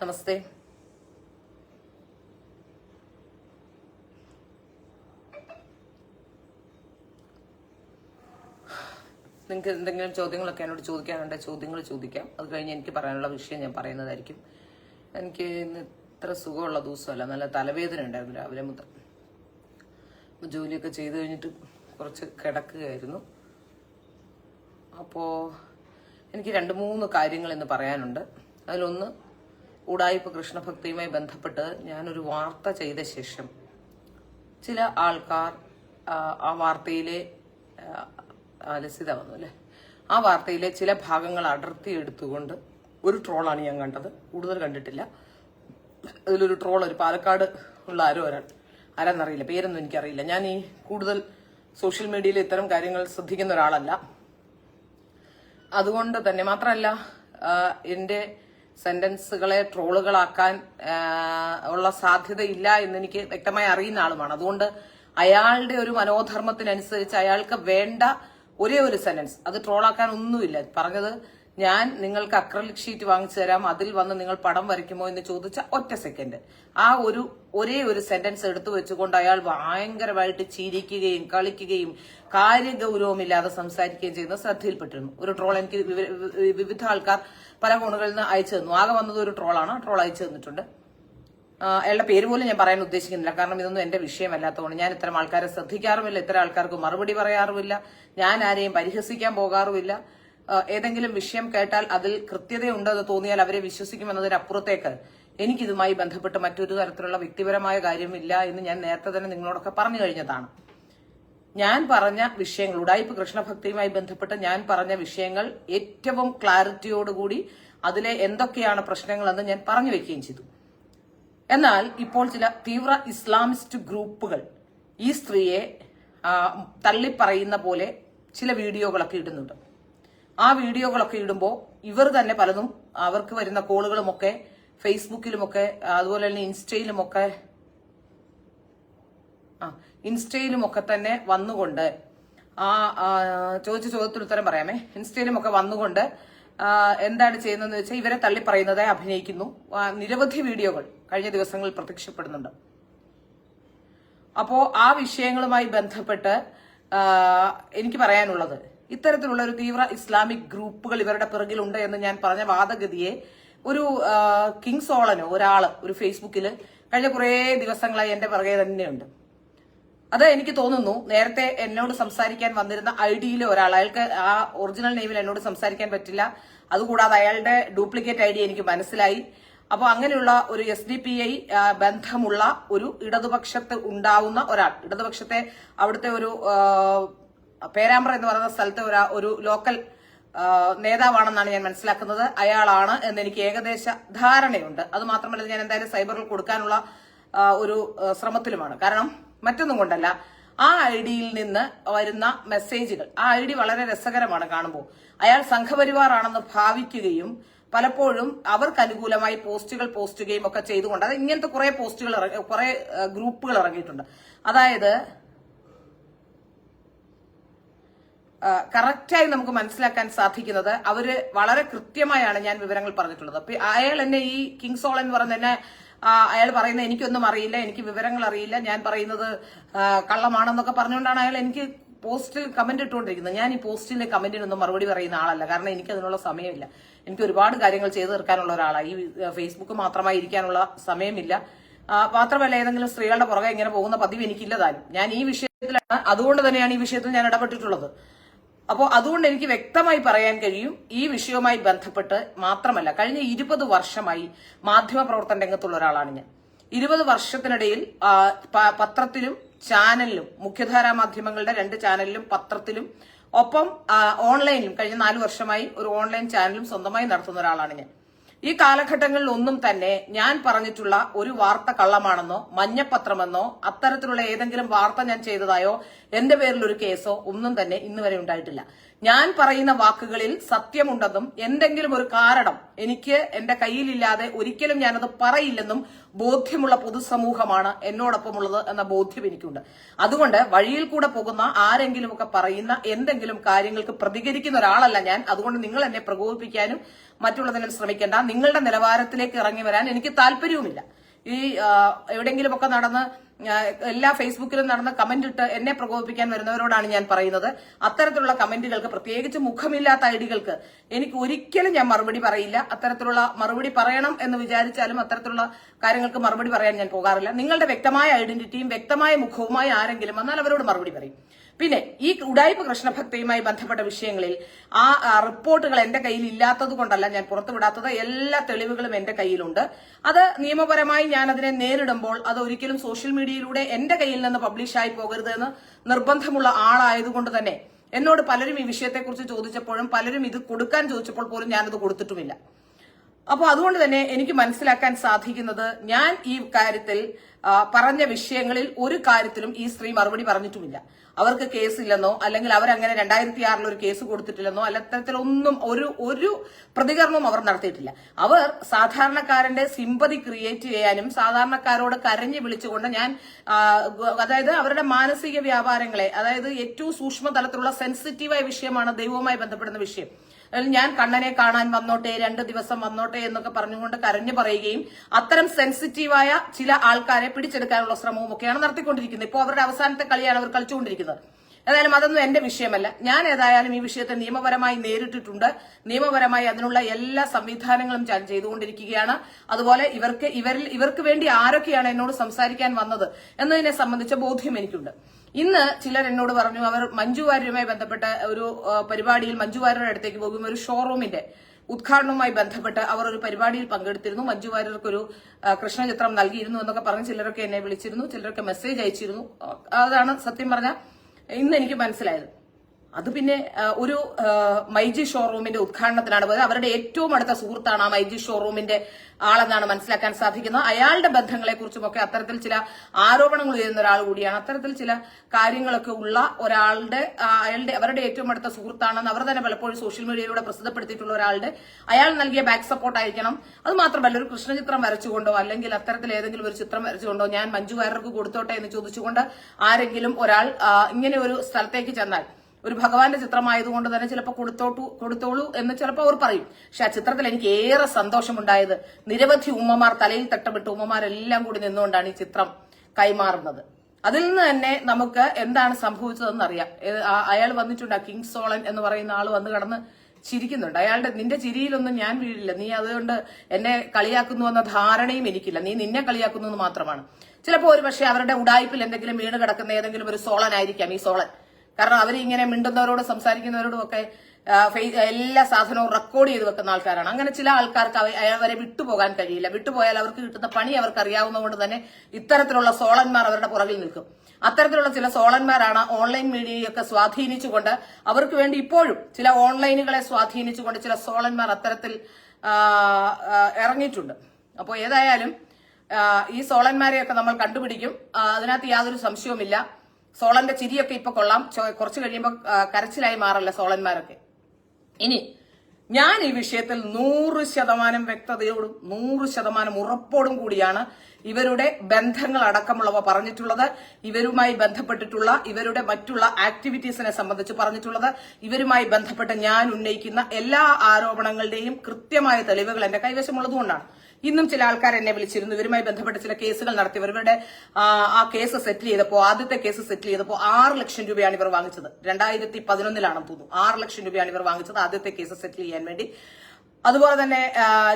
നമസ്തേ. നിങ്ങൾക്ക് എന്തെങ്കിലും ചോദ്യങ്ങളൊക്കെ എന്നോട് ചോദിക്കാനുണ്ടെങ്കിൽ ചോദ്യങ്ങൾ ചോദിക്കാം. അത് കഴിഞ്ഞ് എനിക്ക് പറയാനുള്ള വിഷയം ഞാൻ പറയുന്നതായിരിക്കും. എനിക്ക് ഇന്ന് ഇത്ര സുഖമുള്ള ദിവസമല്ല. നല്ല തലവേദന ഉണ്ടായിരുന്നു രാവിലെ മുതൽ. ജോലിയൊക്കെ ചെയ്തു കഴിഞ്ഞിട്ട് കുറച്ച് കിടക്കുകയായിരുന്നു. അപ്പോൾ എനിക്ക് രണ്ട് മൂന്ന് കാര്യങ്ങൾ ഇന്ന് പറയാനുണ്ട്. അതിലൊന്ന് ഉടായിപ്പ് കൃഷ്ണഭക്തിയുമായി ബന്ധപ്പെട്ട് ഞാനൊരു വാർത്ത ചെയ്ത ശേഷം ചില ആൾക്കാർ ആ, വാർത്തയിലെ ലസിത വന്നു അല്ലേ? ആ വാർത്തയിലെ ചില ഭാഗങ്ങൾ അടർത്തി എടുത്തുകൊണ്ട് ഒരു ട്രോളാണ് ഞാൻ കണ്ടത്. കൂടുതൽ കണ്ടിട്ടില്ല. അതിലൊരു ട്രോൾ ഒരു പാലക്കാട് ഉള്ള ആരോ ഒരാൾ. ആരാന്നറിയില്ല പേരൊന്നും എനിക്കറിയില്ല. ഞാൻ ഈ കൂടുതൽ സോഷ്യൽ മീഡിയയിൽ ഇത്തരം കാര്യങ്ങൾ ശ്രദ്ധിക്കുന്ന ഒരാളല്ല. അതുകൊണ്ട് തന്നെ മാത്രമല്ല എന്റെ സെന്റൻസുകളെ ട്രോളുകളാക്കാൻ ഉള്ള സാധ്യതയില്ല എന്ന് എനിക്ക് വ്യക്തമായി അറിയുന്ന ആളുമാണ്. അതുകൊണ്ട് അയാളുടെ ഒരു മനോധർമ്മത്തിനനുസരിച്ച് അയാൾക്ക് വേണ്ട ഒരേ ഒരു സെന്റൻസ്. അത് ട്രോളാക്കാൻ ഒന്നുമില്ല. പറഞ്ഞത് ഞാൻ നിങ്ങൾക്ക് അക്രലിക് ഷീറ്റ് വാങ്ങിച്ചു തരാം. അതിൽ വന്ന് നിങ്ങൾ പടം വരയ്ക്കുമോ എന്ന് ചോദിച്ച ഒറ്റ സെക്കൻഡ് ആ ഒരു ഒരേ ഒരു സെന്റൻസ് എടുത്തു വെച്ചുകൊണ്ട് അയാൾ ഭയങ്കരമായിട്ട് ചിരിക്കുകയും കളിക്കുകയും കാര്യഗൗരവമില്ലാതെ സംസാരിക്കുകയും ചെയ്യുന്ന ശ്രദ്ധയിൽപ്പെട്ടിരുന്നു. ഒരു ട്രോൾ എനിക്ക് വിവിധ ആൾക്കാർ പല കോണുകളിൽ നിന്ന് അയച്ചു തന്നു. ആകെ വന്നത് ഒരു ട്രോളാണ് ട്രോൾ അയച്ചു തന്നിട്ടുണ്ട്. അയാളുടെ പേര് പോലും ഞാൻ പറയാൻ ഉദ്ദേശിക്കുന്നില്ല. കാരണം ഇതൊന്നും എന്റെ വിഷയമല്ലാത്തതുകൊണ്ട് ഞാൻ ഇത്തരം ആൾക്കാരെ ശ്രദ്ധിക്കാറുമില്ല. ഇത്തരം ആൾക്കാർക്ക് മറുപടി പറയാറുമില്ല. ഞാൻ ആരെയും പരിഹസിക്കാൻ പോകാറുമില്ല. ഏതെങ്കിലും വിഷയം കേട്ടാൽ അതിൽ കൃത്യതയുണ്ടെന്ന് തോന്നിയാൽ അവരെ വിശ്വസിക്കുമെന്നതിനപ്പുറത്തേക്ക് എനിക്കിതുമായി ബന്ധപ്പെട്ട് മറ്റൊരു തരത്തിലുള്ള വ്യക്തിപരമായ കാര്യമില്ല എന്ന് ഞാൻ നേരത്തെ തന്നെ നിങ്ങളോടൊക്കെ പറഞ്ഞു കഴിഞ്ഞതാണ്. ഞാൻ പറഞ്ഞ വിഷയങ്ങൾ ഉടായ്പ കൃഷ്ണഭക്തിയുമായി ബന്ധപ്പെട്ട് ഞാൻ പറഞ്ഞ വിഷയങ്ങൾ ഏറ്റവും ക്ലാരിറ്റിയോടുകൂടി അതിലെ എന്തൊക്കെയാണ് പ്രശ്നങ്ങളെന്ന് ഞാൻ പറഞ്ഞു വെക്കുകയും ചെയ്തു. എന്നാൽ ഇപ്പോൾ ചില തീവ്ര ഇസ്ലാമിസ്റ്റ് ഗ്രൂപ്പുകൾ ഈ സ്ത്രീയെ തള്ളിപ്പറയുന്ന പോലെ ചില വീഡിയോകളൊക്കെ ഇടുന്നുണ്ട്. ആ വീഡിയോകളൊക്കെ ഇടുമ്പോൾ ഇവർ തന്നെ പലതും അവർക്ക് വരുന്ന കോളുകളുമൊക്കെ ഫേസ്ബുക്കിലുമൊക്കെ അതുപോലെ തന്നെ ഇൻസ്റ്റയിലുമൊക്കെ ആ ഇൻസ്റ്റയിലുമൊക്കെ തന്നെ വന്നുകൊണ്ട് ആ ചോദിച്ച ചോദ്യത്തിന് ഉത്തരം പറയാമേ. ഇൻസ്റ്റയിലുമൊക്കെ വന്നുകൊണ്ട് എന്താണ് ചെയ്യുന്നതെന്ന് വെച്ചാൽ ഇവരെ തള്ളിപ്പറയുന്നതെ അഭിനയിക്കുന്നു. നിരവധി വീഡിയോകൾ കഴിഞ്ഞ ദിവസങ്ങളിൽ പ്രത്യക്ഷപ്പെടുന്നുണ്ട്. അപ്പോ ആ വിഷയങ്ങളുമായി ബന്ധപ്പെട്ട് എനിക്ക് പറയാനുള്ളത് ഇത്തരത്തിലുള്ള ഒരു തീവ്ര ഇസ്ലാമിക് ഗ്രൂപ്പുകൾ ഇവരുടെ പിറകിലുണ്ട് എന്ന് ഞാൻ പറഞ്ഞ വാദഗതിയെ ഒരു കിങ് സോളനോ ഒരാൾ ഒരു ഫേസ്ബുക്കിൽ കഴിഞ്ഞ കുറേ ദിവസങ്ങളായി എന്റെ പിറകെ തന്നെയുണ്ട്. അത് എനിക്ക് തോന്നുന്നു നേരത്തെ എന്നോട് സംസാരിക്കാൻ വന്നിരുന്ന ഐ ഡിയിലെ ഒരാൾ അയാൾക്ക് ആ ഒറിജിനൽ നെയിമിൽ എന്നോട് സംസാരിക്കാൻ പറ്റില്ല. അതുകൂടാതെ അയാളുടെ ഡ്യൂപ്ലിക്കേറ്റ് ഐ ഡി എനിക്ക് മനസ്സിലായി. അപ്പോൾ അങ്ങനെയുള്ള ഒരു എസ് ഡി പി ഐ ബന്ധമുള്ള ഒരു ഇടതുപക്ഷത്ത് ഉണ്ടാവുന്ന ഒരാൾ ഇടതുപക്ഷത്തെ അവിടുത്തെ ഒരു പേരാമ്പ്ര എന്ന് പറയുന്ന സ്ഥലത്തെ ഒരു ഒരു ലോക്കൽ നേതാവാണെന്നാണ് ഞാൻ മനസ്സിലാക്കുന്നത്. അയാളാണ് എന്ന് എനിക്ക് ഏകദേശ ധാരണയുണ്ട്. അത് മാത്രമല്ല ഞാൻ എന്തായാലും സൈബറിൽ കൊടുക്കാനുള്ള ഒരു ശ്രമത്തിലുമാണ്. കാരണം മറ്റൊന്നും കൊണ്ടല്ല. ആ ഐ ഡിയിൽ നിന്ന് വരുന്ന മെസ്സേജുകൾ ആ ഐ ഡി വളരെ രസകരമാണ് കാണുമ്പോൾ. അയാൾ സംഘപരിവാറാണെന്ന് ഭാവിക്കുകയും പലപ്പോഴും അവർക്ക് അനുകൂലമായി പോസ്റ്റുകൾ പോസ്റ്റ് ചെയ്യുകയും ഒക്കെ ചെയ്തുകൊണ്ട് അത് ഇങ്ങനത്തെ കുറെ പോസ്റ്റുകൾ കുറെ ഗ്രൂപ്പുകൾ ഇറങ്ങിയിട്ടുണ്ട്. അതായത് കറക്റ്റായി നമുക്ക് മനസ്സിലാക്കാൻ സാധിക്കുന്നത് അവർ വളരെ കൃത്യമായാണ് ഞാൻ വിവരങ്ങൾ പറഞ്ഞിട്ടുള്ളത്. അയാൾ എന്നെ ഈ കിങ് സോൾ എന്ന് പറയുന്ന എന്നെ ആ, അയാൾ പറയുന്ന എനിക്കൊന്നും അറിയില്ല എനിക്ക് വിവരങ്ങൾ അറിയില്ല ഞാൻ പറയുന്നത് കള്ളമാണെന്നൊക്കെ പറഞ്ഞുകൊണ്ടാണ് അയാൾ എനിക്ക് പോസ്റ്റിൽ കമന്റ് ഇട്ടുകൊണ്ടിരിക്കുന്നത്. ഞാൻ ഈ പോസ്റ്റിലെ കമന്റിനൊന്നും മറുപടി പറയുന്ന ആളല്ല കാരണം എനിക്ക് അതിനുള്ള സമയമില്ല. എനിക്ക് ഒരുപാട് കാര്യങ്ങൾ ചെയ്തു തീർക്കാനുള്ള ഒരാളാണ് ഈ ഫേസ്ബുക്ക് മാത്രമായി ഇരിക്കാനുള്ള സമയമില്ല. മാത്രമല്ല ഏതെങ്കിലും സ്ത്രീകളുടെ പുറകെ ഇങ്ങനെ പോകുന്ന പതിവ് എനിക്കില്ലതാനും ഞാൻ ഈ വിഷയത്തിലാണ് അതുകൊണ്ട് തന്നെയാണ് ഈ വിഷയത്തിൽ ഞാൻ ഇടപെട്ടിട്ടുള്ളത്. അപ്പോൾ അതുകൊണ്ട് എനിക്ക് വ്യക്തമായി പറയാൻ കഴിയും ഈ വിഷയവുമായി ബന്ധപ്പെട്ട് മാത്രമല്ല കഴിഞ്ഞ ഇരുപത് വർഷമായി മാധ്യമ പ്രവർത്തന രംഗത്തുള്ള ഒരാളാണ് ഞാൻ. ഇരുപത് വർഷത്തിനിടയിൽ പത്രത്തിലും ചാനലിലും മുഖ്യധാരാ മാധ്യമങ്ങളുടെ രണ്ട് ചാനലിലും പത്രത്തിലും ഒപ്പം ഓൺലൈനിലും കഴിഞ്ഞ നാല് വർഷമായി ഒരു ഓൺലൈൻ ചാനലും സ്വന്തമായി നടത്തുന്ന ഒരാളാണ് ഞാൻ. ഈ കാലഘട്ടങ്ങളിൽ ഒന്നും തന്നെ ഞാൻ പറഞ്ഞിട്ടുള്ള ഒരു വാർത്ത കള്ളമാണെന്നോ മഞ്ഞപ്പത്രമെന്നോ അത്തരത്തിലുള്ള ഏതെങ്കിലും വാർത്ത ഞാൻ ചെയ്തതായോ എന്റെ പേരിൽ ഒരു കേസോ ഒന്നും തന്നെ ഇന്നുവരെ ഉണ്ടായിട്ടില്ല. ഞാൻ പറയുന്ന വാക്കുകളിൽ സത്യമുണ്ടെന്നും എന്തെങ്കിലും ഒരു കാരണം എനിക്ക് എന്റെ കയ്യിലില്ലാതെ ഒരിക്കലും ഞാനത് പറയില്ലെന്നും ബോധ്യമുള്ള പൊതുസമൂഹമാണ് എന്നോടൊപ്പമുള്ളത് എന്ന ബോധ്യം എനിക്കുണ്ട്. അതുകൊണ്ട് വഴിയിൽ കൂടെ പോകുന്ന ആരെങ്കിലുമൊക്കെ പറയുന്ന എന്തെങ്കിലും കാര്യങ്ങൾക്ക് പ്രതികരിക്കുന്ന ഒരാളല്ല ഞാൻ. അതുകൊണ്ട് നിങ്ങൾ എന്നെ പ്രകോപിപ്പിക്കാനും മറ്റുള്ളതിനും ശ്രമിക്കേണ്ട. നിങ്ങളുടെ നിലവാരത്തിലേക്ക് ഇറങ്ങി വരാൻ എനിക്ക് താല്പര്യവുമില്ല. ഈ എവിടെയെങ്കിലുമൊക്കെ നടന്ന് എല്ലാ ഫേസ്ബുക്കിലും നടന്ന കമന്റ് ഇട്ട് എന്നെ പ്രകോപിപ്പിക്കാൻ വരുന്നവരോടാണ് ഞാൻ പറയുന്നത്. അത്തരത്തിലുള്ള കമന്റുകൾക്ക് പ്രത്യേകിച്ച് മുഖമില്ലാത്ത ഐഡികൾക്ക് എനിക്ക് ഒരിക്കലും ഞാൻ മറുപടി പറയില്ല. അത്തരത്തിലുള്ള മറുപടി പറയണം എന്ന് വിചാരിച്ചാലും അത്തരത്തിലുള്ള കാര്യങ്ങൾക്ക് മറുപടി പറയാൻ ഞാൻ പോകാറില്ല. നിങ്ങളുടെ വ്യക്തമായ ഐഡന്റിറ്റിയും വ്യക്തമായ മുഖവുമായി ആരെങ്കിലും വന്നാൽ അവരോട് മറുപടി പറയും. പിന്നെ ഈ ഉടായ്പ കൃഷ്ണഭക്തിയുമായി ബന്ധപ്പെട്ട വിഷയങ്ങളിൽ ആ റിപ്പോർട്ടുകൾ എന്റെ കയ്യിൽ ഇല്ലാത്തത് കൊണ്ടല്ല ഞാൻ പുറത്തുവിടാത്തത്. എല്ലാ തെളിവുകളും എന്റെ കയ്യിലുണ്ട്. അത് നിയമപരമായി ഞാൻ അതിനെ നേരിടുമ്പോൾ അത് ഒരിക്കലും സോഷ്യൽ മീഡിയയിലൂടെ എന്റെ കയ്യിൽ നിന്ന് പബ്ലിഷായി പോകരുത് എന്ന് നിർബന്ധമുള്ള ആളായതുകൊണ്ട് തന്നെ എന്നോട് പലരും ഈ വിഷയത്തെക്കുറിച്ച് ചോദിച്ചപ്പോഴും പലരും ഇത് കൊടുക്കാൻ ചോദിച്ചപ്പോൾ പോലും ഞാനത് കൊടുത്തിട്ടുമില്ല. അപ്പോൾ അതുകൊണ്ട് തന്നെ എനിക്ക് മനസ്സിലാക്കാൻ സാധിക്കുന്നത് ഞാൻ ഈ കാര്യത്തിൽ പറഞ്ഞ വിഷയങ്ങളിൽ ഒരു കാര്യത്തിലും ഈ സ്ത്രീ മറുപടി പറഞ്ഞിട്ടുമില്ല. അവർക്ക് കേസില്ലെന്നോ അല്ലെങ്കിൽ അവരങ്ങനെ രണ്ടായിരത്തി ആറിൽ ഒരു കേസ് കൊടുത്തിട്ടില്ലെന്നോ അല്ല അത്തരത്തിലൊന്നും ഒരു ഒരു പ്രതികരണവും അവർ നടത്തിയിട്ടില്ല. അവർ സാധാരണക്കാരന്റെ സിമ്പതി ക്രിയേറ്റ് ചെയ്യാനും സാധാരണക്കാരോട് കരഞ്ഞു വിളിച്ചുകൊണ്ട് ഞാൻ അതായത് അവരുടെ മാനസിക വ്യാപാരങ്ങളെ അതായത് ഏറ്റവും സൂക്ഷ്മ തലത്തിലുള്ള സെൻസിറ്റീവായ വിഷയമാണ് ദൈവവുമായി ബന്ധപ്പെടുന്ന വിഷയം. ഞാൻ കണ്ണനെ കാണാൻ വന്നോട്ടെ രണ്ട് ദിവസം വന്നോട്ടെ എന്നൊക്കെ പറഞ്ഞുകൊണ്ട് കരഞ്ഞു പറയുകയും അത്തരം സെൻസിറ്റീവായ ചില ആൾക്കാരെ പിടിച്ചെടുക്കാനുള്ള ശ്രമവും ഒക്കെയാണ് നടത്തിക്കൊണ്ടിരിക്കുന്നത്. ഇപ്പോൾ അവരുടെ അവസാനത്തെ കളിയാണ് അവർ കളിച്ചുകൊണ്ടിരിക്കുന്നത്. ഏതായാലും അതൊന്നും എന്റെ വിഷയമല്ല. ഞാൻ ഏതായാലും ഈ വിഷയത്തെ നിയമപരമായി നേരിട്ടിട്ടുണ്ട്. നിയമപരമായി അതിനുള്ള എല്ലാ സംവിധാനങ്ങളും ഞാൻ ചെയ്തുകൊണ്ടിരിക്കുകയാണ്. അതുപോലെ ഇവർക്ക് ഇവരിൽ ഇവർക്ക് വേണ്ടി ആരൊക്കെയാണ് എന്നോട് സംസാരിക്കാൻ വന്നത് എന്നതിനെ സംബന്ധിച്ച ബോധ്യം എനിക്കുണ്ട്. ഇന്ന് ചിലർ എന്നോട് പറഞ്ഞു അവർ മഞ്ജു വാര്യരുമായി ബന്ധപ്പെട്ട ഒരു പരിപാടിയിൽ മഞ്ജു വാര്യരുടെ അടുത്തേക്ക് പോകും. ഒരു ഷോറൂമിന്റെ ഉദ്ഘാടനവുമായി ബന്ധപ്പെട്ട് അവർ ഒരു പരിപാടിയിൽ പങ്കെടുത്തിരുന്നു. മഞ്ജു വാര്യർക്ക് ഒരു ആ, കൃഷ്ണചിത്രം നൽകിയിരുന്നു എന്നൊക്കെ പറഞ്ഞ് ചിലരൊക്കെ എന്നെ വിളിച്ചിരുന്നു. ചിലരൊക്കെ മെസ്സേജ് അയച്ചിരുന്നു. അതാണ് സത്യം പറഞ്ഞ ഇന്ന് എനിക്ക് മനസ്സിലായത്. അത് പിന്നെ ഒരു മൈജി ഷോറൂമിന്റെ ഉദ്ഘാടനത്തിനാണ് പോയത്. അവരുടെ ഏറ്റവും അടുത്ത സുഹൃത്താണ് ആ മൈജി ഷോറൂമിന്റെ ആളെന്നാണ് മനസ്സിലാക്കാൻ സാധിക്കുന്നത്. അയാളുടെ ബന്ധങ്ങളെ കുറിച്ചുമൊക്കെ അത്തരത്തിൽ ചില ആരോപണങ്ങൾ ഉയരുന്ന ഒരാൾ കൂടിയാണ്. അത്തരത്തിൽ ചില കാര്യങ്ങളൊക്കെ ഉള്ള ഒരാളുടെ അയാളുടെ അവരുടെ ഏറ്റവും അടുത്ത സുഹൃത്താണെന്ന് അവർ തന്നെ പലപ്പോഴും സോഷ്യൽ മീഡിയയിലൂടെ പ്രസിദ്ധപ്പെടുത്തിയിട്ടുള്ള ഒരാളുടെ അയാൾ നൽകിയ ബാക്ക് സപ്പോർട്ട് ആയിരിക്കണം. അത് മാത്രമല്ല ഒരു കൃഷ്ണചിത്രം വരച്ചുകൊണ്ടോ അല്ലെങ്കിൽ അത്തരത്തിൽ ഏതെങ്കിലും ഒരു ചിത്രം വരച്ചുകൊണ്ടോ ഞാൻ മഞ്ജു വാര്യർക്ക് കൊടുത്തോട്ടെ എന്ന് ചോദിച്ചുകൊണ്ട് ആരെങ്കിലും ഒരാൾ ഇങ്ങനെ ഒരു സ്ഥലത്തേക്ക് ചെന്നാൽ ഒരു ഭഗവാന്റെ ചിത്രമായതുകൊണ്ട് തന്നെ ചിലപ്പോൾ കൊടുത്തോട്ടു കൊടുത്തോളൂ എന്ന് ചിലപ്പോൾ അവർ പറയും. പക്ഷെ ആ ചിത്രത്തിൽ എനിക്ക് ഏറെ സന്തോഷമുണ്ടായത് നിരവധി ഉമ്മമാർ തലയിൽ തട്ടമിട്ട് ഉമ്മമാരെല്ലാം കൂടി നിന്നുകൊണ്ടാണ് ഈ ചിത്രം കൈമാറുന്നത്. അതിൽ നിന്ന് തന്നെ നമുക്ക് എന്താണ് സംഭവിച്ചതെന്ന് അറിയാം. അയാൾ വന്നിട്ടുണ്ട് കിങ് സോളൻ എന്ന് പറയുന്ന ആൾ വന്ന് കടന്ന് ചിരിക്കുന്നുണ്ട്. അയാളുടെ നിന്റെ ചിരിയിലൊന്നും ഞാൻ വീഴില്ല. നീ അതുകൊണ്ട് എന്നെ കളിയാക്കുന്നു എന്ന ധാരണയും എനിക്കില്ല. നീ നിന്നെ കളിയാക്കുന്നു എന്ന് മാത്രമാണ്. ചിലപ്പോൾ ഒരു പക്ഷേ അവരുടെ ഉടായ്പിൽ എന്തെങ്കിലും വീണ് കിടക്കുന്ന ഏതെങ്കിലും ഒരു സോളൻ ആയിരിക്കാം ഈ സോളൻ. കാരണം അവർ ഇങ്ങനെ മിണ്ടുന്നവരോട് സംസാരിക്കുന്നവരോടും ഒക്കെ എല്ലാ സാധനവും റെക്കോർഡ് ചെയ്ത് വെക്കുന്ന ആൾക്കാരാണ്. അങ്ങനെ ചില ആൾക്കാർക്ക് അവ- അവരെ വിട്ടുപോകാൻ കഴിയില്ല. വിട്ടുപോയാൽ അവർക്ക് കിട്ടുന്ന പണി അവർക്ക് അറിയാവുന്നതുകൊണ്ട് തന്നെ ഇത്തരത്തിലുള്ള സോളന്മാർ അവരുടെ പുറകിൽ നിൽക്കും. അത്തരത്തിലുള്ള ചില സോളന്മാരാണ് ഓൺലൈൻ മീഡിയയൊക്കെ സ്വാധീനിച്ചുകൊണ്ട് അവർക്ക് വേണ്ടി ഇപ്പോഴും ചില ഓൺലൈനുകളെ സ്വാധീനിച്ചുകൊണ്ട് ചില സോളന്മാർ അത്തരത്തിൽ ഇറങ്ങിയിട്ടുണ്ട്. അപ്പോൾ ഏതായാലും ഈ സോളന്മാരെയൊക്കെ നമ്മൾ കണ്ടുപിടിക്കും. അതിനകത്ത് യാതൊരു സംശയവുമില്ല. സോളന്റെ ചിരിയൊക്കെ ഇപ്പൊ കൊള്ളാം. കുറച്ച് കഴിയുമ്പോൾ കരച്ചിലായി മാറല്ല സോളന്മാരൊക്കെ? ഇനി ഞാൻ ഈ വിഷയത്തിൽ നൂറ് ശതമാനം വ്യക്തതയോടും നൂറ് ശതമാനം ഉറപ്പോടും കൂടിയാണ് ഇവരുടെ ബന്ധങ്ങൾ അടക്കമുള്ളവ പറഞ്ഞിട്ടുള്ളത്. ഇവരുമായി ബന്ധപ്പെട്ടിട്ടുള്ള ഇവരുടെ മറ്റുള്ള ആക്ടിവിറ്റീസിനെ സംബന്ധിച്ച് പറഞ്ഞിട്ടുള്ളത്. ഇവരുമായി ബന്ധപ്പെട്ട് ഞാൻ ഉന്നയിക്കുന്ന എല്ലാ ആരോപണങ്ങളുടെയും കൃത്യമായ തെളിവുകൾ എന്റെ കൈവശമുള്ളതുകൊണ്ടാണ്. ഇന്നും ചില ആൾക്കാർ എന്നെ വിളിച്ചിരുന്നു. ഇവരുമായി ബന്ധപ്പെട്ട ചില കേസുകൾ നടത്തി ഇവരുടെ ആ, കേസ് സെറ്റിൽ ചെയ്തപ്പോൾ ആദ്യത്തെ കേസ് സെറ്റിൽ ചെയ്തപ്പോൾ ആറ് ലക്ഷം രൂപയാണ് ഇവർ വാങ്ങിച്ചത്. രണ്ടായിരത്തി പതിനൊന്നിലാണെന്ന് തോന്നുന്നു. ആറ് ലക്ഷം രൂപയാണ് ഇവർ വാങ്ങിച്ചത് ആദ്യത്തെ കേസ് സെറ്റിൽ ചെയ്യാൻ വേണ്ടി. അതുപോലെ തന്നെ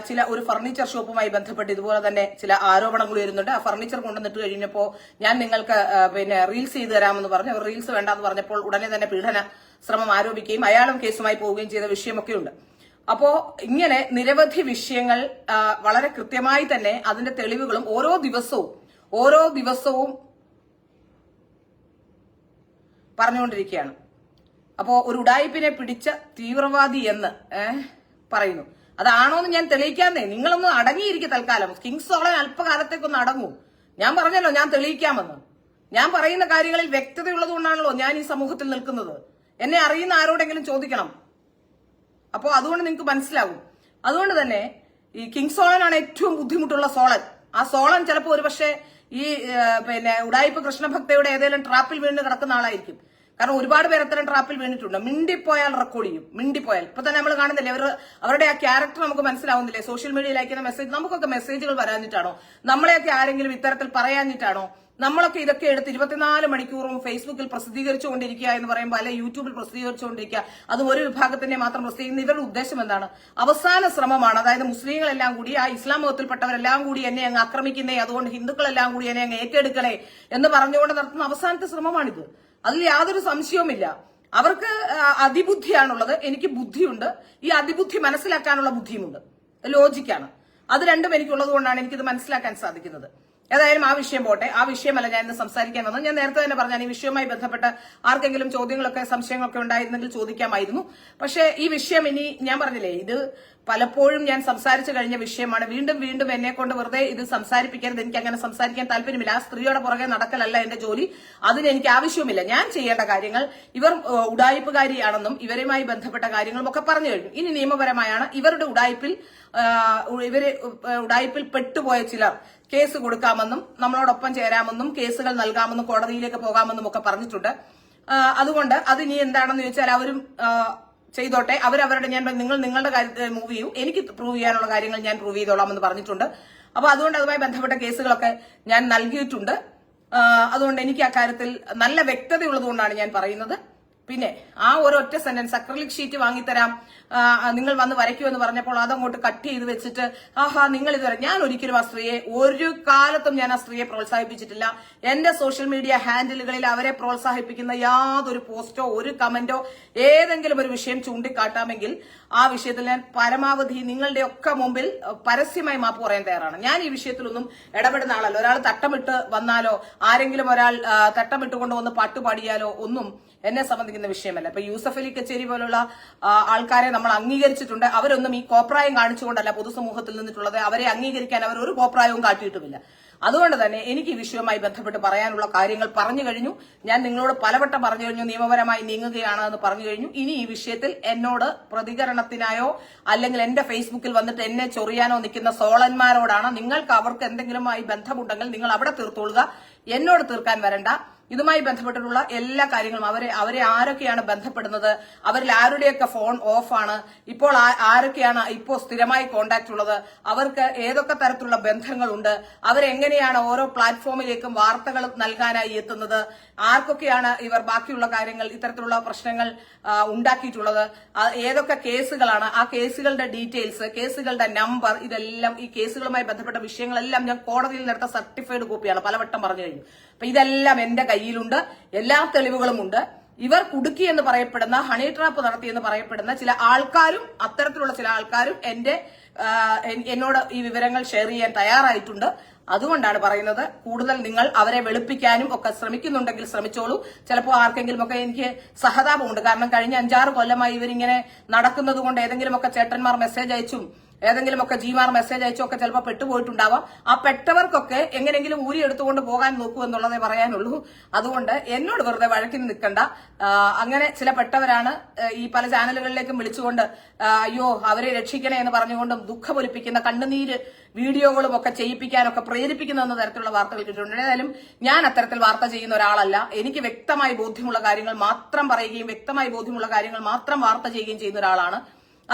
ചില ഒരു ഫർണിച്ചർ ഷോപ്പുമായി ബന്ധപ്പെട്ട് ഇതുപോലെ തന്നെ ചില ആരോപണങ്ങൾ വരുന്നുണ്ട് ആ ഫർണിച്ചർ കൊണ്ടുവന്നിട്ട് കഴിഞ്ഞപ്പോൾ ഞാൻ നിങ്ങൾക്ക് പിന്നെ റീൽസ് ചെയ്തു തരാമെന്ന് പറഞ്ഞു. റീൽസ് വേണ്ടാന്ന് പറഞ്ഞപ്പോൾ ഉടനെ തന്നെ പീഡന ശ്രമം ആരോപിക്കുകയും അയാളും കേസുമായി പോവുകയും ചെയ്ത വിഷയമൊക്കെയുണ്ട്. അപ്പോ ഇങ്ങനെ നിരവധി വിഷയങ്ങൾ വളരെ കൃത്യമായി തന്നെ അതിന്റെ തെളിവുകളും ഓരോ ദിവസവും ഓരോ ദിവസവും പറഞ്ഞുകൊണ്ടിരിക്കുകയാണ്. അപ്പോ ഒരു ഉടായിപ്പിനെ പിടിച്ച തീവ്രവാദി എന്ന് പറയുന്നു. അതാണോ എന്ന് ഞാൻ തെളിയിക്കാന്നേ നിങ്ങളൊന്ന് അടങ്ങിയിരിക്കും തൽക്കാലം. കിങ്സ് സോളൻ അല്പകാലത്തേക്കൊന്ന് അടങ്ങൂ. ഞാൻ പറഞ്ഞല്ലോ ഞാൻ തെളിയിക്കാമെന്ന്. ഞാൻ പറയുന്ന കാര്യങ്ങളിൽ വ്യക്തതയുള്ളത് കൊണ്ടാണല്ലോ ഞാൻ ഈ സമൂഹത്തിൽ നിൽക്കുന്നത്. എന്നെ അറിയുന്ന ആരോടെങ്കിലും ചോദിക്കണം. അപ്പോൾ അതുകൊണ്ട് നിങ്ങൾക്ക് മനസ്സിലാകും അതുകൊണ്ട് തന്നെ ഈ കിങ് സോളനാണ് ഏറ്റവും ബുദ്ധിമുട്ടുള്ള സോളൻ. ആ സോളൻ ചിലപ്പോൾ ഒരുപക്ഷെ ഈ പിന്നെ ഉടായിപ്പ് കൃഷ്ണഭക്തയുടെ ഏതെങ്കിലും ട്രാപ്പിൽ വീണ് കിടക്കുന്ന ആളായിരിക്കും. കാരണം ഒരുപാട് പേർ അത്തരം ട്രാപ്പിൽ വീണിട്ടുണ്ട്. മിണ്ടിപ്പോയാൽ റെക്കോർഡ് ചെയ്യും. മിണ്ടിപ്പോയാൽ. ഇപ്പൊ തന്നെ നമ്മൾ കാണുന്നില്ലേ അവർ അവരുടെ ആ ക്യാരക്ടർ നമുക്ക് മനസ്സിലാവുന്നില്ലേ? സോഷ്യൽ മീഡിയയിൽ അയക്കുന്ന മെസ്സേജ് നമുക്കൊക്കെ മെസ്സേജുകൾ വരാഞ്ഞിട്ടാണോ? നമ്മളെയൊക്കെ ആരെങ്കിലും ഇത്തരത്തിൽ പറയാഞ്ഞിട്ടാണോ? നമ്മളൊക്കെ ഇതൊക്കെ എടുത്ത് ഇരുപത്തിനാല് മണിക്കൂറും ഫേസ്ബുക്കിൽ പ്രസിദ്ധീകരിച്ചുകൊണ്ടിരിക്കുക എന്ന് പറയുമ്പോൾ അല്ലെ യൂട്യൂബിൽ പ്രസിദ്ധീകരിച്ചുകൊണ്ടിരിക്കുക അത് ഒരു വിഭാഗത്തിന്റെ മാത്രം പ്രസിദ്ധീകരിക്കുന്ന ഇവരുടെ ഉദ്ദേശം എന്താണ്? അവസാന ശ്രമമാണ്. അതായത് മുസ്ലിങ്ങളെല്ലാം കൂടി ആ ഇസ്ലാം മതത്തിൽപ്പെട്ടവരെല്ലാം കൂടി എന്നെ അങ്ങ് ആക്രമിക്കുന്നേ അതുകൊണ്ട് ഹിന്ദുക്കളെല്ലാം കൂടി എന്നെ അങ്ങ് ഏറ്റെടുക്കണേ എന്ന് പറഞ്ഞുകൊണ്ട് നടത്തുന്ന അവസാനത്തെ ശ്രമമാണിത്. അതിൽ യാതൊരു സംശയവുമില്ല. അവർക്ക് അതിബുദ്ധിയാണുള്ളത്. എനിക്ക് ബുദ്ധിയുണ്ട്. ഈ അതിബുദ്ധി മനസ്സിലാക്കാനുള്ള ബുദ്ധിയുമുണ്ട്. ലോജിക്കാണ്. അത് രണ്ടും എനിക്കുള്ളത് കൊണ്ടാണ് എനിക്കിത് മനസ്സിലാക്കാൻ സാധിക്കുന്നത്. ഏതായാലും ആ വിഷയം പോട്ടെ. ആ വിഷയമല്ല ഞാൻ ഇന്ന് സംസാരിക്കാൻ വന്നത്. ഞാൻ നേരത്തെ തന്നെ പറഞ്ഞാൽ ഈ വിഷയവുമായി ബന്ധപ്പെട്ട് ആർക്കെങ്കിലും ചോദ്യങ്ങളൊക്കെ സംശയങ്ങളൊക്കെ ഉണ്ടായിരുന്നെങ്കിൽ ചോദിക്കാമായിരുന്നു. പക്ഷേ ഈ വിഷയം ഇനി ഞാൻ പറഞ്ഞില്ലേ ഇത് പലപ്പോഴും ഞാൻ സംസാരിച്ചു കഴിഞ്ഞ വിഷയമാണ്. വീണ്ടും വീണ്ടും എന്നെ കൊണ്ട് വെറുതെ ഇത് സംസാരിപ്പിക്കരുത്. എനിക്ക് അങ്ങനെ സംസാരിക്കാൻ താല്പര്യമില്ല. ആ സ്ത്രീയുടെ പുറകെ നടക്കലല്ല എന്റെ ജോലി. അതിന് എനിക്ക് ആവശ്യവുമില്ല. ഞാൻ ചെയ്യേണ്ട കാര്യങ്ങൾ ഇവർ ഉടായ്പുകാരിയാണെന്നും ഇവരുമായി ബന്ധപ്പെട്ട കാര്യങ്ങളും ഒക്കെ പറഞ്ഞു കഴിഞ്ഞു. ഇനി നിയമപരമായാണ് ഇവരുടെ ഉടായ്പിൽ ഇവർ ഉടായ്പിൽ പെട്ടുപോയ ചിലർ കേസ് കൊടുക്കാമെന്നും നമ്മളോടൊപ്പം ചേരാമെന്നും കേസുകൾ നൽകാമെന്നും കോടതിയിലേക്ക് പോകാമെന്നും ഒക്കെ പറഞ്ഞിട്ടുണ്ട്. അതുകൊണ്ട് അതുകൊണ്ട് അതിനി എന്താണെന്ന് ചോദിച്ചാൽ അവരും ചെയ്തോട്ടെ. അവരവരുടെ ഞാൻ നിങ്ങൾ നിങ്ങളുടെ കാര്യത്തിൽ മൂവ് ചെയ്യൂ. എനിക്ക് പ്രൂവ് ചെയ്യാനുള്ള കാര്യങ്ങൾ ഞാൻ പ്രൂവ് ചെയ്തോളാം എന്ന് പറഞ്ഞിട്ടുണ്ട്. അപ്പൊ അതുകൊണ്ട് അതുമായി ബന്ധപ്പെട്ട കേസുകളൊക്കെ ഞാൻ നൽകിയിട്ടുണ്ട്. അതുകൊണ്ട് എനിക്ക് അക്കാര്യത്തിൽ നല്ല വ്യക്തതയുള്ളതുകൊണ്ടാണ് ഞാൻ പറയുന്നത്. പിന്നെ ആ ഒരൊറ്റ സെന്റൻസ് അക്രലിക് ഷീറ്റ് വാങ്ങിത്തരാം. നിങ്ങൾ വന്ന് വരയ്ക്കൂ എന്ന് പറഞ്ഞപ്പോൾ അതങ്ങോട്ട് കട്ട് ചെയ്ത് വെച്ചിട്ട് ആഹാ നിങ്ങൾ ഇതുവരെ ഞാൻ ഒരിക്കലും ആ സ്ത്രീയെ ഒരു കാലത്തും ഞാൻ ആ സ്ത്രീയെ പ്രോത്സാഹിപ്പിച്ചിട്ടില്ല. എന്റെ സോഷ്യൽ മീഡിയ ഹാൻഡിലുകളിൽ അവരെ പ്രോത്സാഹിപ്പിക്കുന്ന യാതൊരു പോസ്റ്റോ ഒരു കമന്റോ ഏതെങ്കിലും ഒരു വിഷയം ചൂണ്ടിക്കാട്ടാമെങ്കിൽ ആ വിഷയത്തിൽ ഞാൻ പരമാവധി നിങ്ങളുടെ ഒക്കെ മുമ്പിൽ പരസ്യമായി മാപ്പ് പറയാൻ തയ്യാറാണ്. ഞാൻ ഈ വിഷയത്തിലൊന്നും ഇടപെടുന്ന ആളല്ല. ഒരാൾ തട്ടമിട്ട് വന്നാലോ ആരെങ്കിലും ഒരാൾ തട്ടമിട്ട് തട്ടമിട്ട് വന്ന് പാട്ടുപാടിയാലോ ഒന്നും എന്നെ സംബന്ധിക്കുന്ന വിഷയമല്ല. ഇപ്പൊ യൂസഫ് അലി കച്ചേരി പോലുള്ള ആൾക്കാരെ നമ്മൾ അംഗീകരിച്ചിട്ടുണ്ട്. അവരൊന്നും ഈ കോപ്രായം കാണിച്ചുകൊണ്ടല്ല പൊതുസമൂഹത്തിൽ നിന്നിട്ടുള്ളത്. അവരെ അംഗീകരിക്കാൻ അവർ ഒരു കോപ്രായവും കാട്ടിയിട്ടുമില്ല. അതുകൊണ്ട് തന്നെ എനിക്ക് ഈ വിഷയവുമായി ബന്ധപ്പെട്ട് പറയാനുള്ള കാര്യങ്ങൾ പറഞ്ഞു കഴിഞ്ഞു. ഞാൻ നിങ്ങളോട് പലവട്ടം പറഞ്ഞു കഴിഞ്ഞു നിയമപരമായി നീങ്ങുകയാണ് എന്ന് പറഞ്ഞു കഴിഞ്ഞു. ഇനി ഈ വിഷയത്തിൽ എന്നോട് പ്രതികരണത്തിനായോ അല്ലെങ്കിൽ എന്റെ ഫേസ്ബുക്കിൽ വന്നിട്ട് എന്നെ ചൊറിയാനോ നിൽക്കുന്ന സോളന്മാരോടാണ് നിങ്ങൾക്ക് അവർക്ക് എന്തെങ്കിലുമായി ബന്ധമുണ്ടെങ്കിൽ നിങ്ങൾ അവിടെ തീർത്തോളുക. എന്നോട് തീർക്കാൻ വരണ്ട. ഇതുമായി ബന്ധപ്പെട്ടിട്ടുള്ള എല്ലാ കാര്യങ്ങളും അവരെ അവരെ ആരൊക്കെയാണ് ബന്ധപ്പെടുന്നത് അവരിൽ ആരുടെയൊക്കെ ഫോൺ ഓഫാണ് ഇപ്പോൾ ആരൊക്കെയാണ് ഇപ്പോൾ സ്ഥിരമായി കോണ്ടാക്ട് ഉള്ളത് അവർക്ക് ഏതൊക്കെ തരത്തിലുള്ള ബന്ധങ്ങളുണ്ട് അവരെങ്ങനെയാണ് ഓരോ പ്ലാറ്റ്ഫോമിലേക്കും വാർത്തകൾ നൽകാനായി എത്തുന്നത് ആർക്കൊക്കെയാണ് ഇവർ ബാക്കിയുള്ള കാര്യങ്ങൾ ഇത്തരത്തിലുള്ള പ്രശ്നങ്ങൾ ഉണ്ടാക്കിയിട്ടുള്ളത് ഏതൊക്കെ കേസുകളാണ് ആ കേസുകളുടെ ഡീറ്റെയിൽസ് കേസുകളുടെ നമ്പർ ഇതെല്ലാം ഈ കേസുകളുമായി ബന്ധപ്പെട്ട വിഷയങ്ങളെല്ലാം ഞാൻ കോടതിയിൽ നിന്നെടുത്ത സർട്ടിഫൈഡ് കോപ്പിയാണ് പലവട്ടം പറഞ്ഞു കഴിഞ്ഞു. അപ്പൊ ഇതെല്ലാം എന്റെ കയ്യിലുണ്ട് എല്ലാ തെളിവുകളും ഉണ്ട്. ഇവർ കുടുക്കി എന്ന് പറയപ്പെടുന്ന ഹണി ട്രാപ്പ് നടത്തി എന്ന് പറയപ്പെടുന്ന ചില ആൾക്കാരും അത്തരത്തിലുള്ള ചില ആൾക്കാരും എന്റെ എന്നോട് ഈ വിവരങ്ങൾ ഷെയർ ചെയ്യാൻ തയ്യാറായിട്ടുണ്ട്. അതുകൊണ്ടാണ് പറയുന്നത് കൂടുതൽ നിങ്ങൾ അവരെ വെളുപ്പിക്കാനും ഒക്കെ ശ്രമിക്കുന്നുണ്ടെങ്കിൽ ശ്രമിച്ചോളൂ. ചിലപ്പോൾ ആർക്കെങ്കിലും ഒക്കെ എനിക്ക് സഹതാപമുണ്ട്. കാരണം കഴിഞ്ഞ അഞ്ചാറ് കൊല്ലമായി ഇവരിങ്ങനെ നടക്കുന്നത് കൊണ്ട് ഏതെങ്കിലുമൊക്കെ ചേട്ടന്മാർ മെസ്സേജ് അയച്ചും ഏതെങ്കിലും ഒക്കെ ജിമാർ മെസ്സേജ് അയച്ചൊക്കെ ചിലപ്പോൾ പെട്ടുപോയിട്ടുണ്ടാവാം. ആ പെട്ടവർക്കൊക്കെ എങ്ങനെയെങ്കിലും ഊരി എടുത്തുകൊണ്ട് പോകാൻ നോക്കൂ എന്നുള്ളതേ പറയാനുള്ളൂ. അതുകൊണ്ട് എന്നോട് വെറുതെ വഴക്കിന് നിൽക്കണ്ട. അങ്ങനെ ചില പെട്ടവരാണ് ഈ പല ചാനലുകളിലേക്കും വിളിച്ചുകൊണ്ട് അയ്യോ അവരെ രക്ഷിക്കണേ എന്ന് പറഞ്ഞുകൊണ്ടും ദുഃഖമൊലിപ്പിക്കുന്ന കണ്ണുനീര് വീഡിയോകളും ഒക്കെ ചെയ്യിപ്പിക്കാനൊക്കെ പ്രേരിപ്പിക്കുന്ന തരത്തിലുള്ള വാർത്തകൾ കിട്ടിയിട്ടുണ്ട് ഏതായാലും ഞാൻ അത്തരത്തിൽ വാർത്ത ചെയ്യുന്ന ഒരാളല്ല. എനിക്ക് വ്യക്തമായി ബോധ്യമുള്ള കാര്യങ്ങൾ മാത്രം പറയുകയും വ്യക്തമായി ബോധ്യമുള്ള കാര്യങ്ങൾ മാത്രം വാർത്ത ചെയ്യുകയും ചെയ്യുന്ന ഒരാളാണ്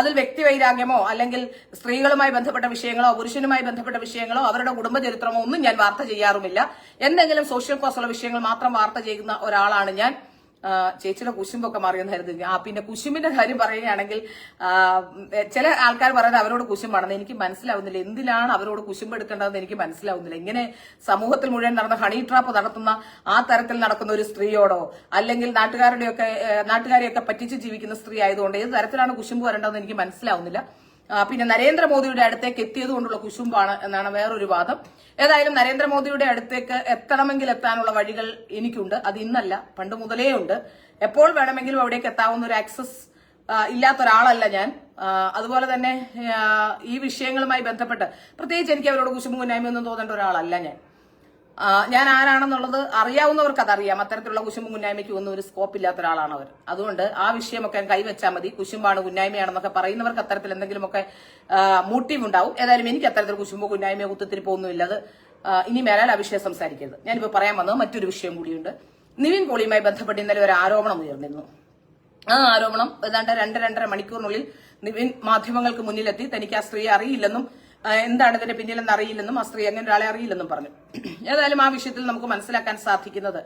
അതിൽ വ്യക്തി വൈരാഗ്യമോ അല്ലെങ്കിൽ സ്ത്രീകളുമായി ബന്ധപ്പെട്ട വിഷയങ്ങളോ പുരുഷനുമായി ബന്ധപ്പെട്ട വിഷയങ്ങളോ അവരുടെ കുടുംബചരിത്രമോ ഒന്നും ഞാൻ വാർത്ത ചെയ്യാറുമില്ല. എന്തെങ്കിലും സോഷ്യൽ കോസുള്ള വിഷയങ്ങൾ മാത്രം വാർത്ത ചെയ്യുന്ന ഒരാളാണ് ഞാൻ. ചേച്ചിയുടെ കുശുമ്പൊക്കെ മാറിയെന്നായിരുന്നു ആ പിന്നെ കുശുമ്പിന്റെ കാര്യം പറയുകയാണെങ്കിൽ ചില ആൾക്കാർ പറയുന്നത് അവരോട് കുശുമ്പാണെന്ന്. എനിക്ക് മനസ്സിലാവുന്നില്ല. എന്തിനാണ് അവരോട് കുശുമ്പ് എടുക്കേണ്ടതെന്ന് എനിക്ക് മനസ്സിലാവുന്നില്ല. ഇങ്ങനെ സമൂഹത്തിൽ മുഴുവൻ നടന്ന ഹണി ട്രാപ്പ് നടത്തുന്ന ആ തരത്തിൽ നടക്കുന്ന ഒരു സ്ത്രീയോടോ അല്ലെങ്കിൽ നാട്ടുകാരുടെയൊക്കെ നാട്ടുകാരെയൊക്കെ പറ്റിച്ച് ജീവിക്കുന്ന സ്ത്രീ ആയതുകൊണ്ട് ഏത് തരത്തിലാണ് കുശുമ്പ് വരേണ്ടതെന്ന് എനിക്ക് മനസ്സിലാവുന്നില്ല. പിന്നെ നരേന്ദ്രമോദിയുടെ അടുത്തേക്ക് എത്തിയത് കൊണ്ടുള്ള കുശുമ്പാണ് എന്നാണ് വേറൊരു വാദം. ഏതായാലും നരേന്ദ്രമോദിയുടെ അടുത്തേക്ക് എത്തണമെങ്കിൽ എത്താനുള്ള വഴികൾ എനിക്കുണ്ട്. അത് ഇന്നല്ല പണ്ട് മുതലേ ഉണ്ട്. എപ്പോൾ വേണമെങ്കിലും അവിടേക്ക് എത്താവുന്ന ഒരു ആക്സസ് ഇല്ലാത്ത ഒരാളല്ല ഞാൻ. അതുപോലെ തന്നെ ഈ വിഷയങ്ങളുമായി ബന്ധപ്പെട്ട് പ്രത്യേകിച്ച് എനിക്ക് അവരോട് കുശുമ്പ് മുന്നായ്മയൊന്നും തോന്നേണ്ട ഒരാളല്ല ഞാൻ. ഞാൻ ആരാണെന്നുള്ളത് അറിയാവുന്നവർക്ക് അതറിയാം. അത്തരത്തിലുള്ള കുശുമ്പും കുന്നായ്മയ്ക്ക് ഒന്നും ഒരു സ്കോപ്പ് ഇല്ലാത്ത ഒരാളാണ് അവർ അതുകൊണ്ട് ആ വിഷയമൊക്കെ കൈവച്ചാൽ മതി. കുശുമ്പാണ് കുന്നായ്മയാണെന്നൊക്കെ പറയുന്നവർക്ക് അത്തരത്തിൽ എന്തെങ്കിലുമൊക്കെ മോട്ടീവ് ഉണ്ടാവും. ഏതായാലും എനിക്ക് അത്തരത്തിൽ കുശുമ്പോ കുന്നായ്മയോ കുത്തിത്തിരിപ്പോ ഒന്നുമില്ല അത് ഇനി മേലാൽ ആ വിഷയം സംസാരിക്കരുത്. ഞാനിപ്പോ പറയാൻ വന്നത് മറ്റൊരു വിഷയം കൂടിയുണ്ട്. നിവിൻ പോളിയുമായി ബന്ധപ്പെട്ട് ഇന്നലെ ഒരു ആരോപണം ഉയർന്നിരുന്നു. ആ ആരോപണം ഏതാണ്ട് രണ്ട് രണ്ടര മണിക്കൂറിനുള്ളിൽ നിവിൻ മാധ്യമങ്ങൾക്ക് മുന്നിലെത്തി. തനിക്ക് ആ സ്ത്രീയെ അറിയില്ലെന്നും എന്താണ് ഇതിന്റെ പിന്നിലെന്ന് അറിയില്ലെന്നും ആ സ്ത്രീ അങ്ങനെ ഒരാളെ അറിയില്ലെന്നും പറഞ്ഞു. ഏതായാലും ആ വിഷയത്തിൽ നമുക്ക് മനസ്സിലാക്കാൻ സാധിക്കുന്നത്.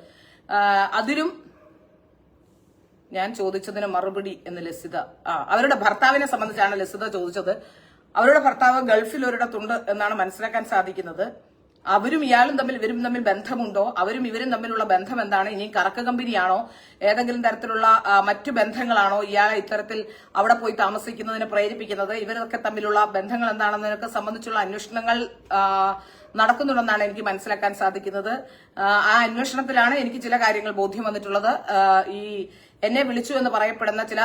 അതിലും ഞാൻ ചോദിച്ചതിന് മറുപടി എന്ന് ലസിത ആ അവരുടെ ഭർത്താവിനെ സംബന്ധിച്ചാണ് ലസിത ചോദിച്ചത്. അവരുടെ ഭർത്താവ് ഗൾഫിൽ ഒരിടത്തുണ്ട് എന്നാണ് മനസ്സിലാക്കാൻ സാധിക്കുന്നത്. അവരും ഇയാളും തമ്മിൽ ഇവരും തമ്മിൽ ബന്ധമുണ്ടോ? അവരും ഇവരും തമ്മിലുള്ള ബന്ധം എന്താണ് ഇനി കറക്ക കമ്പനിയാണോ? ഏതെങ്കിലും തരത്തിലുള്ള മറ്റു ബന്ധങ്ങളാണോ ഇയാളെ ഇത്തരത്തിൽ അവിടെ പോയി താമസിക്കുന്നതിന് പ്രേരിപ്പിക്കുന്നത്? ഇവരൊക്കെ തമ്മിലുള്ള ബന്ധങ്ങൾ എന്താണെന്നതിനൊക്കെ സംബന്ധിച്ചുള്ള അന്വേഷണങ്ങൾ നടക്കുന്നുണ്ടെന്നാണ് എനിക്ക് മനസ്സിലാക്കാൻ സാധിക്കുന്നത്. ആ, അന്വേഷണത്തിലാണ് എനിക്ക് ചില കാര്യങ്ങൾ ബോധ്യം വന്നിട്ടുള്ളത്. ഈ എന്നെ വിളിച്ചു എന്ന് പറയപ്പെടുന്ന ചില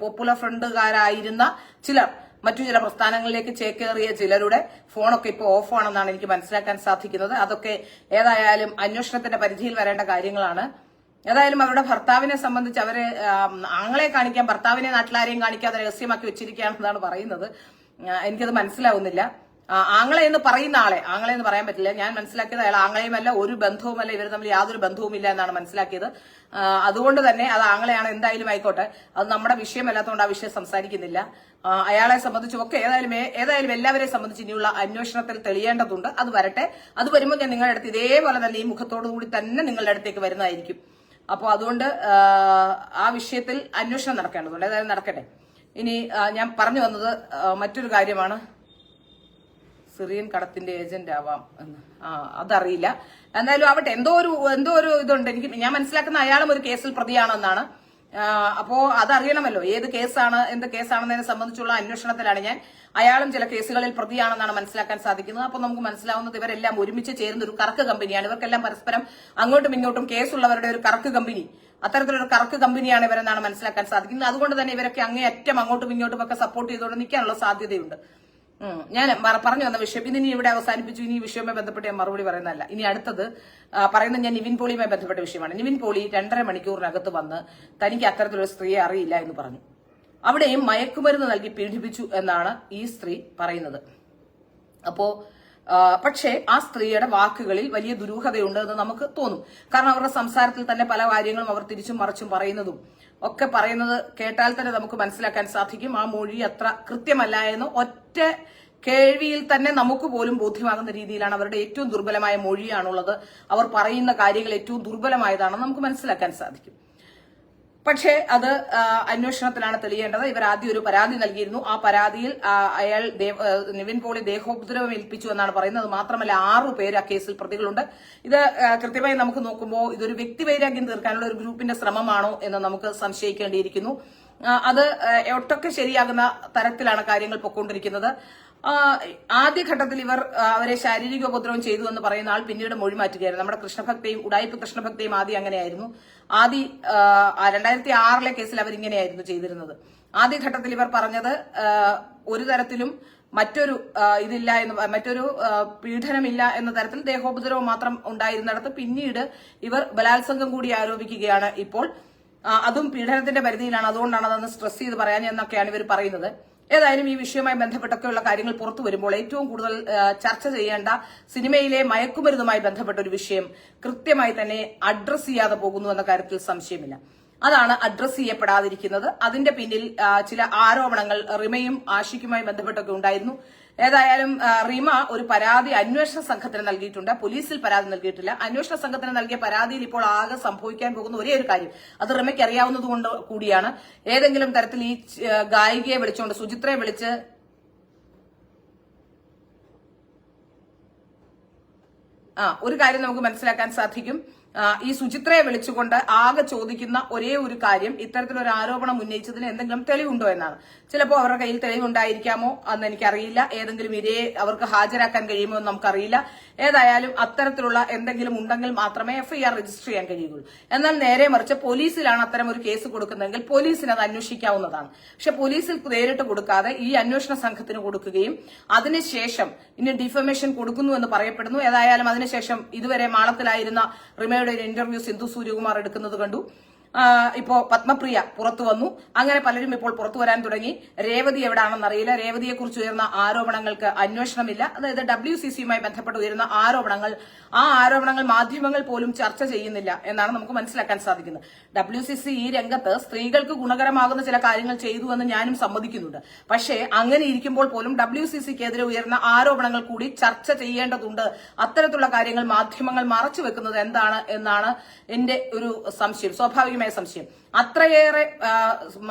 പോപ്പുലർ ഫ്രണ്ടുകാരായിരുന്ന ചിലർ മറ്റു ചില പ്രസ്ഥാനങ്ങളിലേക്ക് ചേക്കേറിയ ചിലരുടെ ഫോണൊക്കെ ഇപ്പോൾ ഓഫാണെന്നാണ് എനിക്ക് മനസ്സിലാക്കാൻ സാധിക്കുന്നത്. അതൊക്കെ ഏതായാലും അന്വേഷണത്തിന്റെ പരിധിയിൽ വരേണ്ട കാര്യങ്ങളാണ്. ഏതായാലും അവരുടെ ഭർത്താവിനെ സംബന്ധിച്ച് അവരെ ആങ്ങളെ കാണിക്കാൻ ഭർത്താവിനെ നാട്ടിലാരെയും കാണിക്കാതെ രഹസ്യമാക്കി വെച്ചിരിക്കുകയാണെന്നാണ് പറയുന്നത്. എനിക്കത് മനസ്സിലാവുന്നില്ല. ആങ്ങളെ എന്ന് പറയുന്ന ആളെ. ആങ്ങളെ എന്ന് പറയാൻ പറ്റില്ല. ഞാൻ മനസ്സിലാക്കിയത് അയാൾ ആങ്ങളെയുമല്ല ഒരു ബന്ധവുമല്ല ഇവർ തമ്മിൽ യാതൊരു ബന്ധവുമില്ല എന്നാണ് മനസ്സിലാക്കിയത്. അതുകൊണ്ട് തന്നെ അത് ആങ്ങളെയാണ് എന്തായാലും ആയിക്കോട്ടെ. അത് നമ്മുടെ വിഷയമല്ലാത്തതുകൊണ്ട് ആ വിഷയം സംസാരിക്കുന്നില്ല. അയാളെ സംബന്ധിച്ചും ഒക്കെ ഏതായാലും ഏതായാലും എല്ലാവരെയും സംബന്ധിച്ച് ഇനിയുള്ള അന്വേഷണത്തിൽ തെളിയേണ്ടതുണ്ട്. അത് വരട്ടെ. അത് വരുമ്പോൾ ഞാൻ നിങ്ങളുടെ അടുത്ത് ഇതേപോലെ തന്നെ ഈ മുഖത്തോടു കൂടി തന്നെ നിങ്ങളുടെ അടുത്തേക്ക് വരുന്നതായിരിക്കും. അപ്പോൾ അതുകൊണ്ട് ആ വിഷയത്തിൽ അന്വേഷണം നടക്കേണ്ടതുണ്ട്. ഏതായാലും നടക്കട്ടെ. ഇനി ഞാൻ പറഞ്ഞു വന്നത് മറ്റൊരു കാര്യമാണ്. സിറിയൻ കടത്തിന്റെ ഏജന്റ് ആവാം എന്ന്. ആ അതറിയില്ല. എന്തായാലും ആവട്ടെ എന്തോ ഒരു എന്തോ ഒരു ഇതുണ്ട്. എനിക്ക് ഞാൻ മനസ്സിലാക്കുന്ന അയാളും ഒരു കേസിൽ പ്രതിയാണെന്നാണ്. അപ്പോ അതറിയണമല്ലോ ഏത് കേസാണ് എന്ത് കേസാണെന്നതിനെ സംബന്ധിച്ചുള്ള അന്വേഷണത്തിലാണ് ഞാൻ. അയാളും ചില കേസുകളിൽ പ്രതിയാണെന്നാണ് മനസ്സിലാക്കാൻ സാധിക്കുന്നത്. അപ്പോൾ നമുക്ക് മനസ്സിലാവുന്നത് ഇവരെല്ലാം ഒരുമിച്ച് ചേരുന്ന ഒരു കറക്ക് കമ്പനിയാണ്. ഇവർക്കെല്ലാം പരസ്പരം അങ്ങോട്ടും ഇങ്ങോട്ടും കേസുള്ളവരുടെ ഒരു കറക്ക് കമ്പനി. അത്തരത്തിലൊരു കറക്ക് കമ്പനിയാണ് ഇവരെന്നാണ് മനസ്സിലാക്കാൻ സാധിക്കുന്നത്. അതുകൊണ്ട് തന്നെ ഇവരൊക്കെ അങ്ങേയറ്റം അങ്ങോട്ടും ഇങ്ങോട്ടും ഒക്കെ സപ്പോർട്ട് ചെയ്തുകൊണ്ട് നിൽക്കാനുള്ള സാധ്യതയുണ്ട്. ഞാൻ പറഞ്ഞു വന്ന വിഷയം. ഇത് ഇനി ഇവിടെ അവസാനിപ്പിച്ചു. ഇനി ഈ വിഷയവുമായി ബന്ധപ്പെട്ട് ഞാൻ മറുപടി പറയുന്നതല്ല. ഇനി അടുത്തത് പറയുന്നത് ഞാൻ നിവിൻ പോളിയുമായി ബന്ധപ്പെട്ട വിഷയമാണ്. നിവിൻ പോളി രണ്ടര മണിക്കൂറിനകത്ത് വന്ന് തനിക്ക് അത്തരത്തിലൊരു സ്ത്രീയെ അറിയില്ല എന്ന് പറഞ്ഞു. അവിടെയും മയക്കുമരുന്ന് നൽകി പീഡിപ്പിച്ചു എന്നാണ് ഈ സ്ത്രീ പറയുന്നത്. അപ്പോ പക്ഷേ ആ സ്ത്രീയുടെ വാക്കുകളിൽ വലിയ ദുരൂഹതയുണ്ട് എന്ന് നമുക്ക് തോന്നും. കാരണം അവരുടെ സംസാരത്തിൽ തന്നെ പല കാര്യങ്ങളും അവർ തിരിച്ചും മറിച്ചും പറയുന്നതും ഒക്കെ പറയുന്നത് കേട്ടാൽ തന്നെ നമുക്ക് മനസ്സിലാക്കാൻ സാധിക്കും ആ മൊഴി അത്ര കൃത്യമല്ല എന്ന് ഒറ്റ കേൾവിയിൽ തന്നെ നമുക്ക് പോലും ബോധ്യമാകുന്ന രീതിയിലാണ് അവരുടെ ഏറ്റവും ദുർബലമായ മൊഴിയാണുള്ളത്. അവർ പറയുന്ന കാര്യങ്ങൾ ഏറ്റവും ദുർബലമായതാണെന്ന് നമുക്ക് മനസ്സിലാക്കാൻ സാധിക്കും. പക്ഷേ അത് അന്വേഷണത്തിലാണ് തെളിയേണ്ടത്. ഇവർ ആദ്യം ഒരു പരാതി നൽകിയിരുന്നു. ആ പരാതിയിൽ അയാൾ നിവിൻ പോളി ദേഹോപദ്രവം ഏൽപ്പിച്ചു എന്നാണ് പറയുന്നത്. മാത്രമല്ല ആറു പേര് ആ കേസിൽ പ്രതികളുണ്ട്. ഇത് കൃത്യമായി നമുക്ക് നോക്കുമ്പോൾ ഇതൊരു വ്യക്തി വ്യക്തിവൈരാഗ്യം തീർക്കാനുള്ള ഒരു ഗ്രൂപ്പിന്റെ ശ്രമമാണോ എന്ന് നമുക്ക് സംശയിക്കേണ്ടിയിരിക്കുന്നു. അത് ഒട്ടൊക്കെ ശരിയാകുന്ന തരത്തിലാണ് കാര്യങ്ങൾ പൊക്കോണ്ടിരിക്കുന്നത്. ആദ്യഘട്ടത്തിൽ ഇവർ അവരെ ശാരീരിക ഉപദ്രവം ചെയ്തു എന്ന് പറയുന്ന ആൾ പിന്നീട് മൊഴി മാറ്റുകയായിരുന്നു. നമ്മുടെ കൃഷ്ണഭക്തയും ഉടായ്പ കൃഷ്ണഭക്തയും ആദ്യം അങ്ങനെയായിരുന്നു. ആദ്യ രണ്ടായിരത്തി ആറിലെ കേസിൽ അവർ ഇങ്ങനെയായിരുന്നു ചെയ്തിരുന്നത്. ആദ്യഘട്ടത്തിൽ ഇവർ പറഞ്ഞത് ഒരു തരത്തിലും മറ്റൊരു ഇതില്ല എന്ന് മറ്റൊരു പീഡനമില്ല എന്ന തരത്തിൽ ദേഹോപദ്രവം മാത്രം ഉണ്ടായിരുന്നിടത്ത് പിന്നീട് ഇവർ ബലാത്സംഗം കൂടി ആരോപിക്കുകയാണ് ഇപ്പോൾ. അതും പീഡനത്തിന്റെ പരിധിയിലാണ്. അതുകൊണ്ടാണ് അതൊന്ന് സ്ട്രെസ് ചെയ്ത് പറയാൻ എന്നൊക്കെയാണ് ഇവർ പറയുന്നത്. ഏതായാലും ഈ വിഷയവുമായി ബന്ധപ്പെട്ടൊക്കെയുള്ള കാര്യങ്ങൾ പുറത്തു വരുമ്പോൾ ഏറ്റവും കൂടുതൽ ചർച്ച ചെയ്യേണ്ട സിനിമയിലെ മയക്കുമരുന്നുമായി ബന്ധപ്പെട്ട ഒരു വിഷയം കൃത്യമായി തന്നെ അഡ്രസ് ചെയ്യാതെ പോകുന്നു എന്ന കാര്യത്തിൽ സംശയമില്ല. അതാണ് അഡ്രസ് ചെയ്യപ്പെടാതിരിക്കുന്നത്. അതിന്റെ പിന്നിൽ ചില ആരോപണങ്ങൾ റിമയും ആഷിക്കുമായി ബന്ധപ്പെട്ടൊക്കെ ഉണ്ടായിരുന്നു. ഏതായാലും റിമ ഒരു പരാതി അന്വേഷണ സംഘത്തിന് നൽകിയിട്ടുണ്ട്. പോലീസിൽ പരാതി നൽകിയിട്ടില്ല. അന്വേഷണ സംഘത്തിന് നൽകിയ പരാതിയിൽ ഇപ്പോൾ ആകെ സംഭവിക്കാൻ പോകുന്ന ഒരേ ഒരു കാര്യം. അത് റിമയ്ക്ക് അറിയാവുന്നതുകൊണ്ട് കൂടിയാണ്. ഏതെങ്കിലും തരത്തിൽ ഈ ഗായികയെ വിളിച്ചുകൊണ്ട് സുചിത്രയെ വിളിച്ച് ആ ഒരു കാര്യം നമുക്ക് മനസ്സിലാക്കാൻ സാധിക്കും. ഈ സുചിത്രയെ വിളിച്ചുകൊണ്ട് ആകെ ചോദിക്കുന്ന ഒരേ ഒരു കാര്യം ഇത്തരത്തിലൊരു ആരോപണം ഉന്നയിച്ചതിന് എന്തെങ്കിലും തെളിവുണ്ടോ എന്നാണ്. ചിലപ്പോൾ അവരുടെ കയ്യിൽ തെളിവുണ്ടായിരിക്കാമോ എന്ന് എനിക്കറിയില്ല. ഏതെങ്കിലും ഇരയെ അവർക്ക് ഹാജരാക്കാൻ കഴിയുമോ എന്ന് നമുക്കറിയില്ല. ഏതായാലും അത്തരത്തിലുള്ള എന്തെങ്കിലും ഉണ്ടെങ്കിൽ മാത്രമേ എഫ്ഐആർ രജിസ്റ്റർ ചെയ്യാൻ കഴിയുകയുള്ളൂ. എന്നാൽ നേരെ മറിച്ച് പോലീസിലാണ് അത്തരം ഒരു കേസ് കൊടുക്കുന്നതെങ്കിൽ പോലീസിന് അത് അന്വേഷിക്കാവുന്നതാണ്. പക്ഷെ പോലീസിൽ നേരിട്ട് കൊടുക്കാതെ ഈ അന്വേഷണ സംഘത്തിന് കൊടുക്കുകയും അതിനുശേഷം ഇനി ഡിഫമേഷൻ കൊടുക്കുന്നു എന്ന് പറയപ്പെടുന്നു. ഏതായാലും അതിനുശേഷം ഇതുവരെ മാളത്തിലായിരുന്ന റിമയുടെ ഒരു ഇന്റർവ്യൂ സിന്ധു സൂര്യകുമാർ എടുക്കുന്നത് കണ്ടു. ഇപ്പോ പത്മപ്രിയ പുറത്തു വന്നു. അങ്ങനെ പലരും ഇപ്പോൾ പുറത്തു വരാൻ തുടങ്ങി. രേവതി എവിടാണെന്ന് അറിയില്ല. രേവതിയെ കുറിച്ച് ഉയർന്ന ആരോപണങ്ങൾക്ക് അന്വേഷണമില്ല. അതായത് ഡബ്ല്യു സി സിയുമായി ബന്ധപ്പെട്ട് ഉയരുന്ന ആരോപണങ്ങൾ ആ ആരോപണങ്ങൾ മാധ്യമങ്ങൾ പോലും ചർച്ച ചെയ്യുന്നില്ല എന്നാണ് നമുക്ക് മനസ്സിലാക്കാൻ സാധിക്കുന്നത്. ഡബ്ല്യു സി സി ഈ രംഗത്ത് സ്ത്രീകൾക്ക് ഗുണകരമാകുന്ന ചില കാര്യങ്ങൾ ചെയ്തു എന്ന് ഞാനും സമ്മതിക്കുന്നുണ്ട്. പക്ഷേ അങ്ങനെ ഇരിക്കുമ്പോൾ പോലും ഡബ്ല്യു സി സിക്കെതിരെ ഉയർന്ന ആരോപണങ്ങൾ കൂടി ചർച്ച ചെയ്യേണ്ടതുണ്ട്. അത്തരത്തിലുള്ള കാര്യങ്ങൾ മാധ്യമങ്ങൾ മറച്ചു വെക്കുന്നത് എന്താണ് എന്നാണ് എന്റെ ഒരു സംശയം. സ്വാഭാവികമായ സംശയം. അത്രയേറെ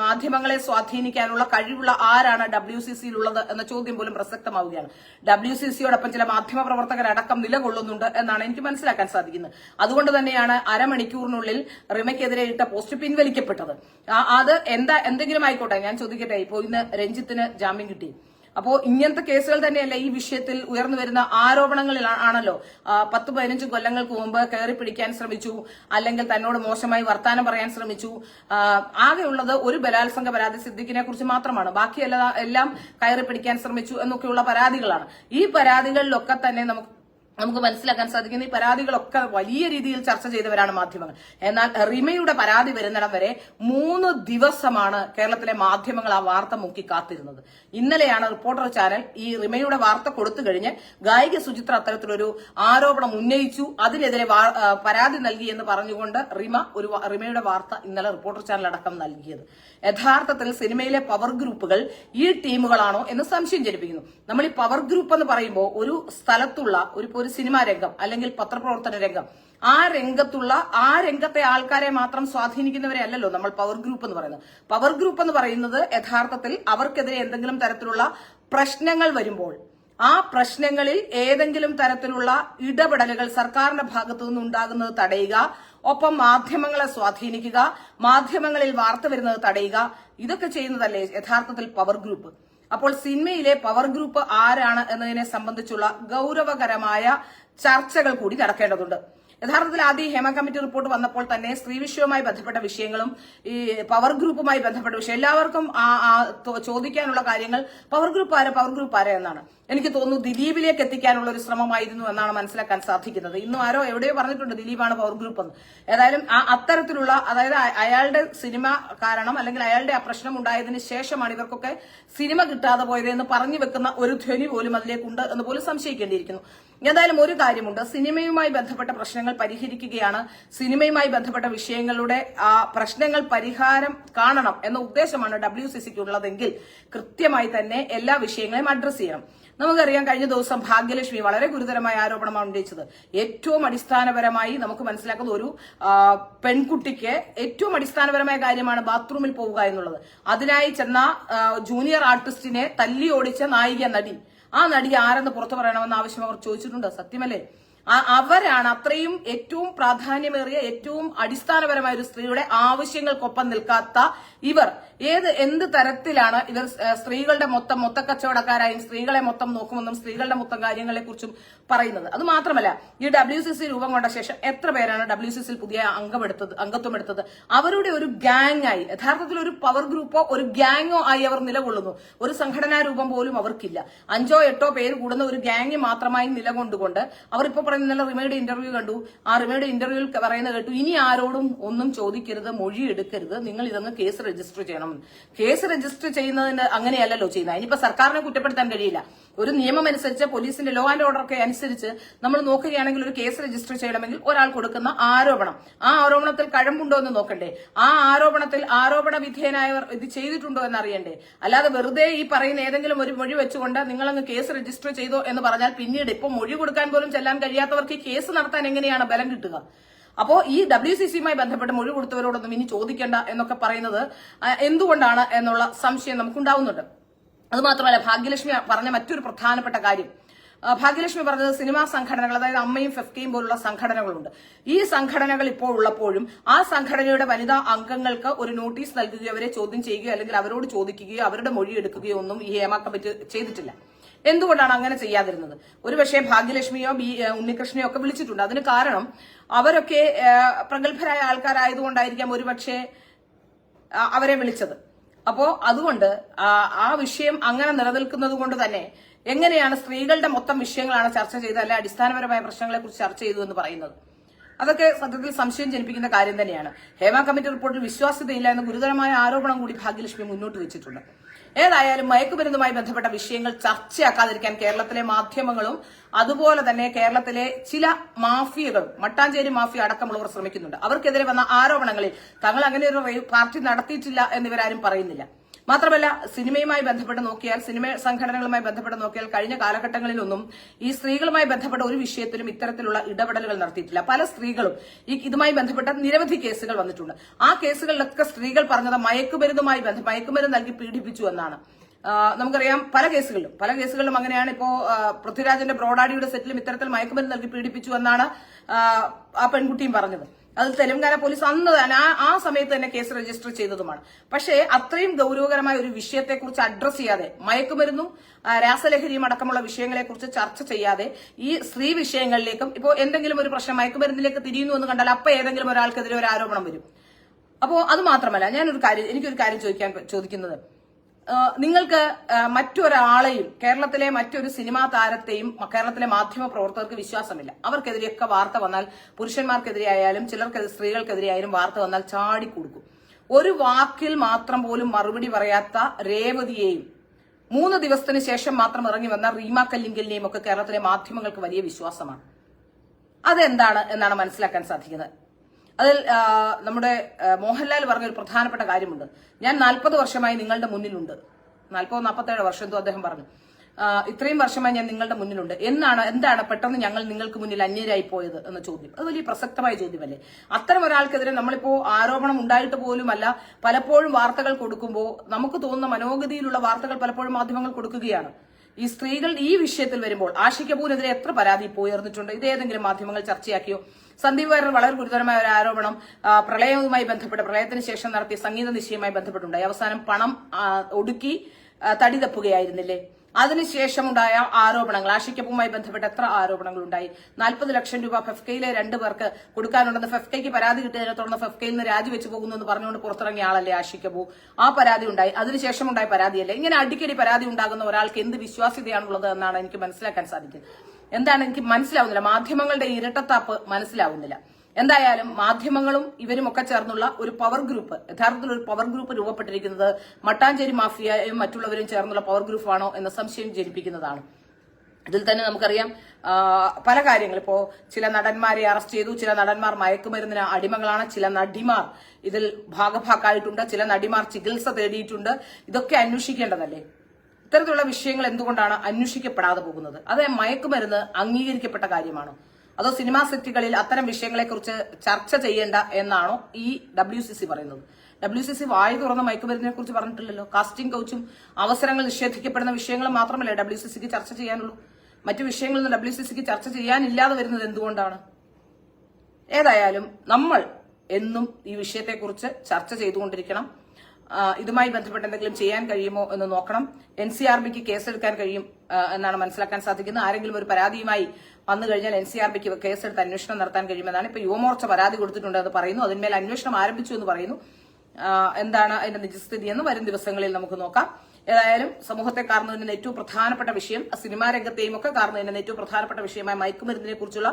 മാധ്യമങ്ങളെ സ്വാധീനിക്കാനുള്ള കഴിവുള്ള ആരാണ് ഡബ്ല്യു സി സിയിലുള്ളത് എന്ന ചോദ്യം പോലും പ്രസക്തമാവുകയാണ്. ഡബ്ല്യു സി സിയോടൊപ്പം ചില മാധ്യമ പ്രവർത്തകരടക്കം നിലകൊള്ളുന്നുണ്ട് എന്നാണ് എനിക്ക് മനസ്സിലാക്കാൻ സാധിക്കുന്നത്. അതുകൊണ്ട് തന്നെയാണ് അരമണിക്കൂറിനുള്ളിൽ റിമയ്ക്കെതിരെ ഇട്ട പോസ്റ്റ് പിൻവലിക്കപ്പെട്ടത്. അത് എന്താ എന്തെങ്കിലും ആയിക്കോട്ടെ ഞാൻ ചോദിക്കട്ടെ ഇപ്പോ ഇന്ന് രഞ്ജിത്തിന് ജാമ്യം കിട്ടി. അപ്പോ ഇങ്ങനത്തെ കേസുകൾ തന്നെയല്ല ഈ വിഷയത്തിൽ ഉയർന്നു വരുന്ന ആരോപണങ്ങളിൽ ആണല്ലോ. പത്ത് പതിനഞ്ച് കൊല്ലങ്ങൾക്ക് മുമ്പ് കയറി പിടിക്കാൻ ശ്രമിച്ചു അല്ലെങ്കിൽ തന്നോട് മോശമായി വർത്താനം പറയാൻ ശ്രമിച്ചു. ആകെയുള്ളത് ഒരു ബലാത്സംഗ പരാതി സിദ്ദിഖിനെ കുറിച്ച് മാത്രമാണ്. ബാക്കിയെല്ലാം എല്ലാം കയറി പിടിക്കാൻ ശ്രമിച്ചു എന്നൊക്കെയുള്ള പരാതികളാണ്. ഈ പരാതികളിലൊക്കെ തന്നെ നമുക്ക് നമുക്ക് മനസ്സിലാക്കാൻ സാധിക്കുന്ന ഈ പരാതികളൊക്കെ വലിയ രീതിയിൽ ചർച്ച ചെയ്തവരാണ് മാധ്യമങ്ങൾ. എന്നാൽ റിമയുടെ പരാതി വരുന്നിടം വരെ മൂന്ന് ദിവസമാണ് കേരളത്തിലെ മാധ്യമങ്ങൾ ആ വാർത്ത മുക്കി കാത്തിരുന്നത്. ഇന്നലെയാണ് റിപ്പോർട്ടർ ചാനൽ ഈ റിമയുടെ വാർത്ത കൊടുത്തു കഴിഞ്ഞ് ഗായിക സുചിത്ര അത്തരത്തിലൊരു ആരോപണം ഉന്നയിച്ചു. അതിനെതിരെ പരാതി നൽകി എന്ന് പറഞ്ഞുകൊണ്ട് റിമ ഒരു റിമയുടെ വാർത്ത ഇന്നലെ റിപ്പോർട്ടർ ചാനൽ അടക്കം നൽകിയത്. യഥാർത്ഥത്തിൽ സിനിമയിലെ പവർ ഗ്രൂപ്പുകൾ ഈ ടീമുകളാണോ എന്ന് സംശയം ജനിപ്പിക്കുന്നു. നമ്മൾ ഈ പവർ ഗ്രൂപ്പ് എന്ന് പറയുമ്പോൾ ഒരു സ്ഥലത്തുള്ള ഒരു ഒരു സിനിമാ രംഗം അല്ലെങ്കിൽ പത്രപ്രവർത്തന രംഗം. ആ രംഗത്തുള്ള ആ രംഗത്തെ ആൾക്കാരെ മാത്രം സ്വാധീനിക്കുന്നവരെ അല്ലല്ലോ നമ്മൾ പവർ ഗ്രൂപ്പ് എന്ന് പറയുന്നത്. പവർ ഗ്രൂപ്പ് എന്ന് പറയുന്നത് യഥാർത്ഥത്തിൽ അവർക്കെതിരെ എന്തെങ്കിലും തരത്തിലുള്ള പ്രശ്നങ്ങൾ വരുമ്പോൾ ആ പ്രശ്നങ്ങളിൽ ഏതെങ്കിലും തരത്തിലുള്ള ഇടപെടലുകൾ സർക്കാരിന്റെ ഭാഗത്തു നിന്ന് ഉണ്ടാകുന്നത് തടയുക ഒപ്പം മാധ്യമങ്ങളെ സ്വാധീനിക്കുക മാധ്യമങ്ങളിൽ വാർത്ത വരുന്നത് തടയുക ഇതൊക്കെ ചെയ്യുന്നതല്ലേ യഥാർത്ഥത്തിൽ പവർ ഗ്രൂപ്പ് അപ്പോൾ സിനിമയിലെ പവർ ഗ്രൂപ്പ് ആരാണ് എന്നതിനെ സംബന്ധിച്ചുള്ള ഗൌരവകരമായ ചർച്ചകൾ കൂടി നടക്കേണ്ടതുണ്ട്. യഥാർത്ഥത്തിൽ ആദ്യം ഹേമ കമ്മിറ്റി റിപ്പോർട്ട് വന്നപ്പോൾ തന്നെ സ്ത്രീ വിഷയവുമായി ബന്ധപ്പെട്ട വിഷയങ്ങളും ഈ പവർ ഗ്രൂപ്പുമായി ബന്ധപ്പെട്ട വിഷയം എല്ലാവർക്കും ചോദിക്കാനുള്ള കാര്യങ്ങൾ പവർ ഗ്രൂപ്പ് ആരെ പവർ ഗ്രൂപ്പ് ആരെ എന്നാണ്. എനിക്ക് തോന്നുന്നു ദിലീപിലേക്ക് എത്തിക്കാനുള്ള ഒരു ശ്രമമായിരുന്നു എന്നാണ് മനസ്സിലാക്കാൻ സാധിക്കുന്നത്. ഇന്നും ആരോ എവിടെയോ പറഞ്ഞിട്ടുണ്ട് ദിലീപാണ് പവർ ഗ്രൂപ്പ് എന്ന്. ഏതായാലും ആ അത്തരത്തിലുള്ള അതായത് അയാളുടെ സിനിമ കാരണം അല്ലെങ്കിൽ അയാളുടെ ആ പ്രശ്നം ഉണ്ടായതിന് ശേഷമാണ് ഇവർക്കൊക്കെ സിനിമ കിട്ടാതെ പോയത് എന്ന് പറഞ്ഞു വെക്കുന്ന ഒരു ധ്വനി പോലും അതിലേക്കുണ്ട് എന്ന് പോലും സംശയിക്കേണ്ടിയിരിക്കുന്നു. എന്തായാലും ഒരു കാര്യമുണ്ട്. സിനിമയുമായി ബന്ധപ്പെട്ട പ്രശ്നങ്ങൾ പരിഹരിക്കുകയാണ്. സിനിമയുമായി ബന്ധപ്പെട്ട വിഷയങ്ങളുടെ ആ പ്രശ്നങ്ങൾ പരിഹാരം കാണണം എന്ന ഉദ്ദേശമാണ് ഡബ്ല്യു സി സിക്ക് ഉള്ളതെങ്കിൽ കൃത്യമായി തന്നെ എല്ലാ വിഷയങ്ങളെയും അഡ്രസ് ചെയ്യണം. നമുക്കറിയാം കഴിഞ്ഞ ദിവസം ഭാഗ്യലക്ഷ്മി വളരെ ഗുരുതരമായ ആരോപണമാണ് ഉന്നയിച്ചത്. ഏറ്റവും അടിസ്ഥാനപരമായി നമുക്ക് മനസ്സിലാക്കുന്ന ഒരു പെൺകുട്ടിക്ക് ഏറ്റവും അടിസ്ഥാനപരമായ കാര്യമാണ് ബാത്റൂമിൽ പോവുക എന്നുള്ളത്. അതിനായി ചെന്ന ജൂനിയർ ആർട്ടിസ്റ്റിനെ തല്ലി ഓടിച്ച നായിക നടി. ആ നടി ആരെന്ന് പുറത്തു പറയണമെന്ന് ആവശ്യം അവർ ചോദിച്ചിട്ടുണ്ട്. സത്യമല്ലേ? അവരാണ് അത്രയും ഏറ്റവും പ്രാധാന്യമേറിയ ഏറ്റവും അടിസ്ഥാനപരമായ ഒരു സ്ത്രീയുടെ ആവശ്യങ്ങൾക്കൊപ്പം നിൽക്കാത്ത ഇവർ. ഏത് എന്ത് തരത്തിലാണ് ഇവർ സ്ത്രീകളുടെ മൊത്തം മൊത്തക്കച്ചവടക്കാരായും സ്ത്രീകളെ മൊത്തം നോക്കുമെന്നും സ്ത്രീകളുടെ മൊത്തം കാര്യങ്ങളെ കുറിച്ചും പറയുന്നത്. അത് മാത്രമല്ല ഈ ഡബ്ല്യു സി സി രൂപം കൊണ്ട ശേഷം എത്ര പേരാണ് ഡബ്ല്യു സി സിയിൽ പുതിയ അംഗമെടുത്തത് അംഗത്വം എടുത്തത് അവരുടെ ഒരു ഗ്യാങ് ആയി യഥാർത്ഥത്തിൽ ഒരു പവർ ഗ്രൂപ്പോ ഒരു ഗ്യാങ്ങോ ആയി അവർ നിലകൊള്ളുന്നു. ഒരു സംഘടനാ രൂപം പോലും അവർക്കില്ല. അഞ്ചോ എട്ടോ പേര് കൂടുന്ന ഒരു ഗ്യാങ് മാത്രമായി നിലകൊണ്ടുകൊണ്ട് അവർ ഇപ്പൊ പറയുന്ന ഇന്നലെ റിമയുടെ ഇന്റർവ്യൂ കണ്ടു. ആ റിമയുടെ ഇന്റർവ്യൂവിൽ പറയുന്നത് കേട്ടു. ഇനി ആരോടും ഒന്നും ചോദിക്കരുത് മൊഴി എടുക്കരുത്. നിങ്ങൾ ഇതങ്ങ് കേസ് രജിസ്റ്റർ ചെയ്യണം. കേസ് രജിസ്റ്റർ ചെയ്യുന്നതിന് അങ്ങനെയല്ലല്ലോ ചെയ്യുന്നത്. ഇനിയിപ്പോ സർക്കാരിനെ കുറ്റപ്പെടുത്താൻ കഴിയില്ല. ഒരു നിയമം അനുസരിച്ച് പോലീസിന്റെ ലോ ആൻഡ് ഓർഡർ ഒക്കെ അനുസരിച്ച് നമ്മൾ നോക്കുകയാണെങ്കിൽ ഒരു കേസ് രജിസ്റ്റർ ചെയ്യണമെങ്കിൽ ഒരാൾ കൊടുക്കുന്ന ആരോപണം. ആ ആരോപണത്തിൽ കഴമ്പുണ്ടോ എന്ന് നോക്കണ്ടേ. ആ ആരോപണത്തിൽ ആരോപണ വിധേയനായവർ ഇത് ചെയ്തിട്ടുണ്ടോ എന്ന് അറിയണ്ടേ. അല്ലാതെ വെറുതെ ഈ പറയുന്ന ഏതെങ്കിലും ഒരു മൊഴി വെച്ചുകൊണ്ട് നിങ്ങളങ്ങ് കേസ് രജിസ്റ്റർ ചെയ്തോ എന്ന് പറഞ്ഞാൽ പിന്നീട് ഇപ്പൊ മൊഴി കൊടുക്കാൻ പോലും ചെല്ലാൻ കഴിയാത്തവർക്ക് ഈ കേസ് നടത്താൻ എങ്ങനെയാണ് ബലം കിട്ടുക? അപ്പോ ഈ ഡബ്ല്യു സി സിയുമായി ബന്ധപ്പെട്ട് മൊഴി കൊടുത്തവരോടൊന്നും ഇനി ചോദിക്കേണ്ട എന്നൊക്കെ പറയുന്നത് എന്തുകൊണ്ടാണ് എന്നുള്ള സംശയം നമുക്കുണ്ടാവുന്നുണ്ട്. അതുമാത്രമല്ല ഭാഗ്യലക്ഷ്മി പറഞ്ഞ മറ്റൊരു പ്രധാനപ്പെട്ട കാര്യം. ഭാഗ്യലക്ഷ്മി പറഞ്ഞത് സിനിമാ സംഘടനകൾ അതായത് അമ്മയും ഫെഫ്കയും പോലുള്ള സംഘടനകളുണ്ട്. ഈ സംഘടനകൾ ഇപ്പോൾ ഉള്ളപ്പോഴും ആ സംഘടനയുടെ വനിതാ അംഗങ്ങൾക്ക് ഒരു നോട്ടീസ് നൽകുകയോ അവരെ ചോദ്യം ചെയ്യുകയോ അല്ലെങ്കിൽ അവരോട് ചോദിക്കുകയോ അവരുടെ മൊഴി എടുക്കുകയോ ഒന്നും ഈ ഹേമ കമ്മിറ്റി ചെയ്തിട്ടില്ല. എന്തുകൊണ്ടാണ് അങ്ങനെ ചെയ്യാതിരുന്നത്? ഒരുപക്ഷെ ഭാഗ്യലക്ഷ്മിയോ ബി ഉണ്ണികൃഷ്ണയോ ഒക്കെ വിളിച്ചിട്ടുണ്ട്. അതിന് കാരണം അവരൊക്കെ പ്രഗത്ഭരായ ആൾക്കാരായതുകൊണ്ടായിരിക്കാം ഒരുപക്ഷെ അവരെ വിളിച്ചത്. അപ്പോ അതുകൊണ്ട് ആ വിഷയം അങ്ങനെ നിലനിൽക്കുന്നത് കൊണ്ട് തന്നെ എങ്ങനെയാണ് സ്ത്രീകളുടെ മൊത്തം വിഷയങ്ങളാണ് ചർച്ച ചെയ്തത് അല്ലെ അടിസ്ഥാനപരമായ പ്രശ്നങ്ങളെ കുറിച്ച് ചർച്ച ചെയ്തു എന്ന് പറയുന്നത്? അതൊക്കെ സത്യത്തിൽ സംശയം ജനിപ്പിക്കുന്ന കാര്യം തന്നെയാണ്. ഹേമ കമ്മിറ്റി റിപ്പോർട്ടിൽ വിശ്വാസ്യതയില്ല എന്ന ഗുരുതരമായ ആരോപണം കൂടി ഭാഗ്യലക്ഷ്മി മുന്നോട്ട് വെച്ചിട്ടുണ്ട്. ഏതായാലും മയക്കുമരുന്നുമായി ബന്ധപ്പെട്ട വിഷയങ്ങൾ ചർച്ചയാക്കാതിരിക്കാൻ കേരളത്തിലെ മാധ്യമങ്ങളും അതുപോലെ തന്നെ കേരളത്തിലെ ചില മാഫിയകളും മട്ടാഞ്ചേരി മാഫിയ അടക്കമുള്ളവർ ശ്രമിക്കുന്നുണ്ട്. അവർക്കെതിരെ വന്ന ആരോപണങ്ങളിൽ തങ്ങൾ അങ്ങനെ ഒരു പാർട്ടി നടത്തിയിട്ടില്ല എന്നിവരാരും പറയുന്നില്ല. മാത്രമല്ല സിനിമയുമായി ബന്ധപ്പെട്ട് നോക്കിയാൽ സിനിമ സംഘടനകളുമായി ബന്ധപ്പെട്ട് നോക്കിയാൽ കഴിഞ്ഞ കാലഘട്ടങ്ങളിലൊന്നും ഈ സ്ത്രീകളുമായി ബന്ധപ്പെട്ട ഒരു വിഷയത്തിലും ഇത്തരത്തിലുള്ള ഇടപെടലുകൾ നടത്തിയിട്ടില്ല. പല സ്ത്രീകളും ഈ ഇതുമായി ബന്ധപ്പെട്ട നിരവധി കേസുകൾ വന്നിട്ടുണ്ട്. ആ കേസുകളിലൊക്കെ സ്ത്രീകൾ പറഞ്ഞത് മയക്കുമരുന്നുമായി ബന്ധം മയക്കുമരുന്ന് നൽകി പീഡിപ്പിച്ചു എന്നാണ്. നമുക്കറിയാം പല കേസുകളിലും പല കേസുകളിലും അങ്ങനെയാണ് ഇപ്പോ പൃഥ്വിരാജന്റെ ബ്രോഡാഡിയുടെ സെറ്റിലും ഇത്തരത്തിൽ മയക്കുമരുന്ന് നൽകി പീഡിപ്പിച്ചു എന്നാണ് ആ പെൺകുട്ടിയും പറഞ്ഞത്. അത് തെലങ്കാന പോലീസ് അന്ന് തന്നെ ആ സമയത്ത് തന്നെ കേസ് രജിസ്റ്റർ ചെയ്തതുമാണ്. പക്ഷേ അത്രയും ഗൗരവകരമായ ഒരു വിഷയത്തെക്കുറിച്ച് അഡ്രസ് ചെയ്യാതെ മയക്കുമരുന്നും രാസലഹരിയും അടക്കമുള്ള വിഷയങ്ങളെക്കുറിച്ച് ചർച്ച ചെയ്യാതെ ഈ സ്ത്രീ വിഷയങ്ങളിലേക്കും ഇപ്പോൾ എന്തെങ്കിലും ഒരു പ്രശ്നം മയക്കുമരുന്നിലേക്ക് തിരിയുന്നു എന്ന് കണ്ടാൽ അപ്പൊ ഏതെങ്കിലും ഒരാൾക്കെതിരെ ഒരു ആരോപണം വരും. അപ്പോൾ അത് മാത്രമല്ല ഞാനൊരു കാര്യം എനിക്കൊരു കാര്യം ചോദിക്കാൻ ചോദിക്കുന്നത്. നിങ്ങൾക്ക് മറ്റൊരാളെയും കേരളത്തിലെ മറ്റൊരു സിനിമാ താരത്തെയും കേരളത്തിലെ മാധ്യമ പ്രവർത്തകർക്ക് വിശ്വാസമില്ല. അവർക്കെതിരെയൊക്കെ വാർത്ത വന്നാൽ പുരുഷന്മാർക്കെതിരെ ആയാലും ചിലർക്കെതിരെ സ്ത്രീകൾക്കെതിരെ വാർത്ത വന്നാൽ ചാടി കൊടുക്കും ഒരു വാക്കിൽ മാത്രം പോലും മറുപടി പറയാത്ത രേവതിയെയും മൂന്ന് ദിവസത്തിന് ശേഷം മാത്രം ഇറങ്ങി വന്ന റീമ കല്ലിങ്കലിനെയും ഒക്കെ കേരളത്തിലെ മാധ്യമങ്ങൾക്ക് വലിയ വിശ്വാസമാണ്. അതെന്താണ് എന്നാണ് മനസ്സിലാക്കാൻ സാധിക്കുന്നത്. അതിൽ നമ്മുടെ മോഹൻലാൽ പറഞ്ഞ ഒരു പ്രധാനപ്പെട്ട കാര്യമുണ്ട്. ഞാൻ നാൽപ്പത് വർഷമായി നിങ്ങളുടെ മുന്നിലുണ്ട്. നാൽപ്പത് നാൽപ്പത്തേഴ് വർഷം അദ്ദേഹം പറഞ്ഞു. ഇത്രയും വർഷമായി ഞാൻ നിങ്ങളുടെ മുന്നിലുണ്ട്. എന്നാണ് എന്താണ് പെട്ടെന്ന് ഞങ്ങൾ നിങ്ങൾക്ക് മുന്നിൽ അന്യരായി പോയത് എന്ന ചോദ്യം. അത് വലിയ പ്രസക്തമായ ചോദ്യമല്ലേ? അത്തരം ഒരാൾക്കെതിരെ നമ്മളിപ്പോ ആരോപണം ഉണ്ടായിട്ട് പോലുമല്ല പലപ്പോഴും വാർത്തകൾ കൊടുക്കുമ്പോൾ നമുക്ക് തോന്നുന്ന മനോഗതിയിലുള്ള വാർത്തകൾ പലപ്പോഴും മാധ്യമങ്ങൾ കൊടുക്കുകയാണ്. ഈ സ്ത്രീകൾ ഈ വിഷയത്തിൽ വരുമ്പോൾ ആഷി കപൂറിനെതിരെ എത്ര പരാതി ഉയർന്നിട്ടുണ്ട്? ഇത് ഏതെങ്കിലും മാധ്യമങ്ങൾ ചർച്ചയാക്കിയോ? സന്ദീപ് വാര്യർ വളരെ ഗുരുതരമായ ഒരു ആരോപണം പ്രളയവുമായി ബന്ധപ്പെട്ട് പ്രളയത്തിന് ശേഷം നടത്തിയ സംഗീത നിശ്ചയവുമായി ബന്ധപ്പെട്ടുണ്ടായി. അവസാനം പണം ഒടുക്കി തടി തപ്പുകയായിരുന്നില്ലേ? അതിനുശേഷമുണ്ടായ ആരോപണങ്ങൾ ആഷിക്കപ്പുമായി ബന്ധപ്പെട്ട് എത്ര ആരോപണങ്ങൾ ഉണ്ടായി നാൽപ്പത് ലക്ഷം രൂപ ഫെഫ്കയിലെ രണ്ടു പേർക്ക് കൊടുക്കാനുണ്ടെന്ന് ഫെഫ്കയ്ക്ക് പരാതി കിട്ടിയതിനെ തുടർന്ന് ഫെഫ്കയിൽ നിന്ന് രാജിവെച്ച് പോകുന്നു എന്ന് പറഞ്ഞുകൊണ്ട് പുറത്തിറങ്ങിയ ആളല്ലേ ആഷിക്കപ്പു ആ പരാതി ഉണ്ടായി. അതിനുശേഷം ഉണ്ടായ പരാതിയല്ലേ? ഇങ്ങനെ അടിക്കടി പരാതി ഉണ്ടാകുന്ന ഒരാൾക്ക് എന്ത് വിശ്വാസ്യതയാണുള്ളത് എന്നാണ് എനിക്ക് മനസ്സിലാക്കാൻ സാധിക്കുന്നത് എന്താണ് എനിക്ക് മനസ്സിലാവുന്നില്ല. മാധ്യമങ്ങളുടെ ഇരട്ടത്താപ്പ് മനസ്സിലാവുന്നില്ല. എന്തായാലും മാധ്യമങ്ങളും ഇവരുമൊക്കെ ചേർന്നുള്ള ഒരു പവർ ഗ്രൂപ്പ് യഥാർത്ഥത്തിൽ ഒരു പവർ ഗ്രൂപ്പ് രൂപപ്പെട്ടിരിക്കുന്നത് മട്ടാഞ്ചേരി മാഫിയയും മറ്റുള്ളവരും ചേർന്നുള്ള പവർ ഗ്രൂപ്പാണോ എന്ന സംശയം ജനിപ്പിക്കുന്നതാണ്. ഇതിൽ തന്നെ നമുക്കറിയാം പല കാര്യങ്ങൾ. ഇപ്പോ ചില നടന്മാരെ അറസ്റ്റ് ചെയ്തു ചില നടന്മാർ മയക്കുമരുന്നിന് അടിമകളാണ് ചില നടിമാർ ഇതിൽ ഭാഗഭാക്കായിട്ടുണ്ട് ചില നടിമാർ ചികിത്സ തേടിയിട്ടുണ്ട്. ഇതൊക്കെ അന്വേഷിക്കേണ്ടതല്ലേ? ഇത്തരത്തിലുള്ള വിഷയങ്ങൾ എന്തുകൊണ്ടാണ് അന്വേഷിക്കപ്പെടാതെ പോകുന്നത്? അത് മയക്കുമരുന്ന് അംഗീകരിക്കപ്പെട്ട കാര്യമാണോ? അതോ സിനിമാ സെറ്റുകളിൽ അത്തരം വിഷയങ്ങളെക്കുറിച്ച് ചർച്ച ചെയ്യേണ്ട എന്നാണോ ഈ ഡബ്ല്യു സി സി പറയുന്നത്? ഡബ്ല്യു സി സി വായ തുറന്ന മയക്കുമരുന്നിനെ കുറിച്ച് പറഞ്ഞിട്ടില്ലല്ലോ. കാസ്റ്റിംഗ് കൗച്ചും അവസരങ്ങൾ നിഷേധിക്കപ്പെടുന്ന വിഷയങ്ങൾ മാത്രമല്ലേ ഡബ്ല്യു സി സിക്ക് ചർച്ച ചെയ്യാനുള്ളൂ? മറ്റു വിഷയങ്ങളൊന്നും ഡബ്ല്യു സി സിക്ക് ചർച്ച ചെയ്യാനില്ലാതെ വരുന്നത് എന്തുകൊണ്ടാണ്? ഏതായാലും നമ്മൾ എന്നും ഈ വിഷയത്തെക്കുറിച്ച് ചർച്ച ചെയ്തുകൊണ്ടിരിക്കണം. ഇതുമായി ബന്ധപ്പെട്ട് എന്തെങ്കിലും ചെയ്യാൻ കഴിയുമോ എന്ന് നോക്കണം. എൻ സി ആർ ബിക്ക് കേസെടുക്കാൻ കഴിയും എന്നാണ് മനസ്സിലാക്കാൻ സാധിക്കുന്നത്. ആരെങ്കിലും ഒരു പരാതിയുമായി വന്നു കഴിഞ്ഞാൽ എൻ സി ആർ ബിക്ക് കേസെടുത്ത് അന്വേഷണം നടത്താൻ കഴിയുമെന്നാണ് ഇപ്പൊ യുവമോർച്ച പരാതി കൊടുത്തിട്ടുണ്ട് എന്ന് പറയുന്നു. അതിന്മേൽ അന്വേഷണം ആരംഭിച്ചു എന്ന് പറയുന്നു. എന്താണ് അതിന്റെ നിജസ്ഥിതി എന്ന് വരും ദിവസങ്ങളിൽ നമുക്ക് നോക്കാം. ഏതായാലും സമൂഹത്തെ കാർന്നതിന്റെ ഏറ്റവും പ്രധാനപ്പെട്ട വിഷയം സിനിമാ രംഗത്തെയും ഒക്കെ കാർന്നതിന്റെ ഏറ്റവും പ്രധാനപ്പെട്ട വിഷയമായ മയക്കുമരുന്നിനെ കുറിച്ചുള്ള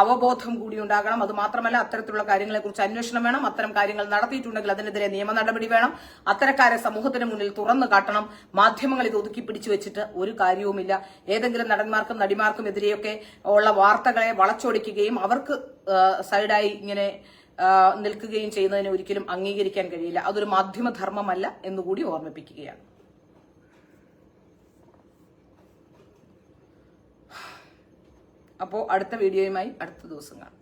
അവബോധം കൂടി ഉണ്ടാകണം. അത് മാത്രമല്ല അത്തരത്തിലുള്ള കാര്യങ്ങളെക്കുറിച്ച് അന്വേഷണം വേണം. അത്തരം കാര്യങ്ങൾ നടത്തിയിട്ടുണ്ടെങ്കിൽ അതിനെതിരെ നിയമ നടപടി വേണം. അത്തരക്കാരെ സമൂഹത്തിന് മുന്നിൽ തുറന്നു കാട്ടണം. മാധ്യമങ്ങൾ ഇത് ഒതുക്കി പിടിച്ചു വെച്ചിട്ട് ഒരു കാര്യവുമില്ല. ഏതെങ്കിലും നടന്മാർക്കും നടിമാർക്കും എതിരെയൊക്കെ ഉള്ള വാർത്തകളെ വളച്ചൊടിക്കുകയും അവർക്ക് സൈഡായി ഇങ്ങനെ നിൽക്കുകയും ചെയ്യുന്നതിന് ഒരിക്കലും അംഗീകരിക്കാൻ കഴിയില്ല. അതൊരു മാധ്യമധർമ്മമല്ല എന്നുകൂടി ഓർമ്മിപ്പിക്കുകയാണ്. അപ്പോൾ അടുത്ത വീഡിയോയുമായി അടുത്ത ദിവസം കാണാം.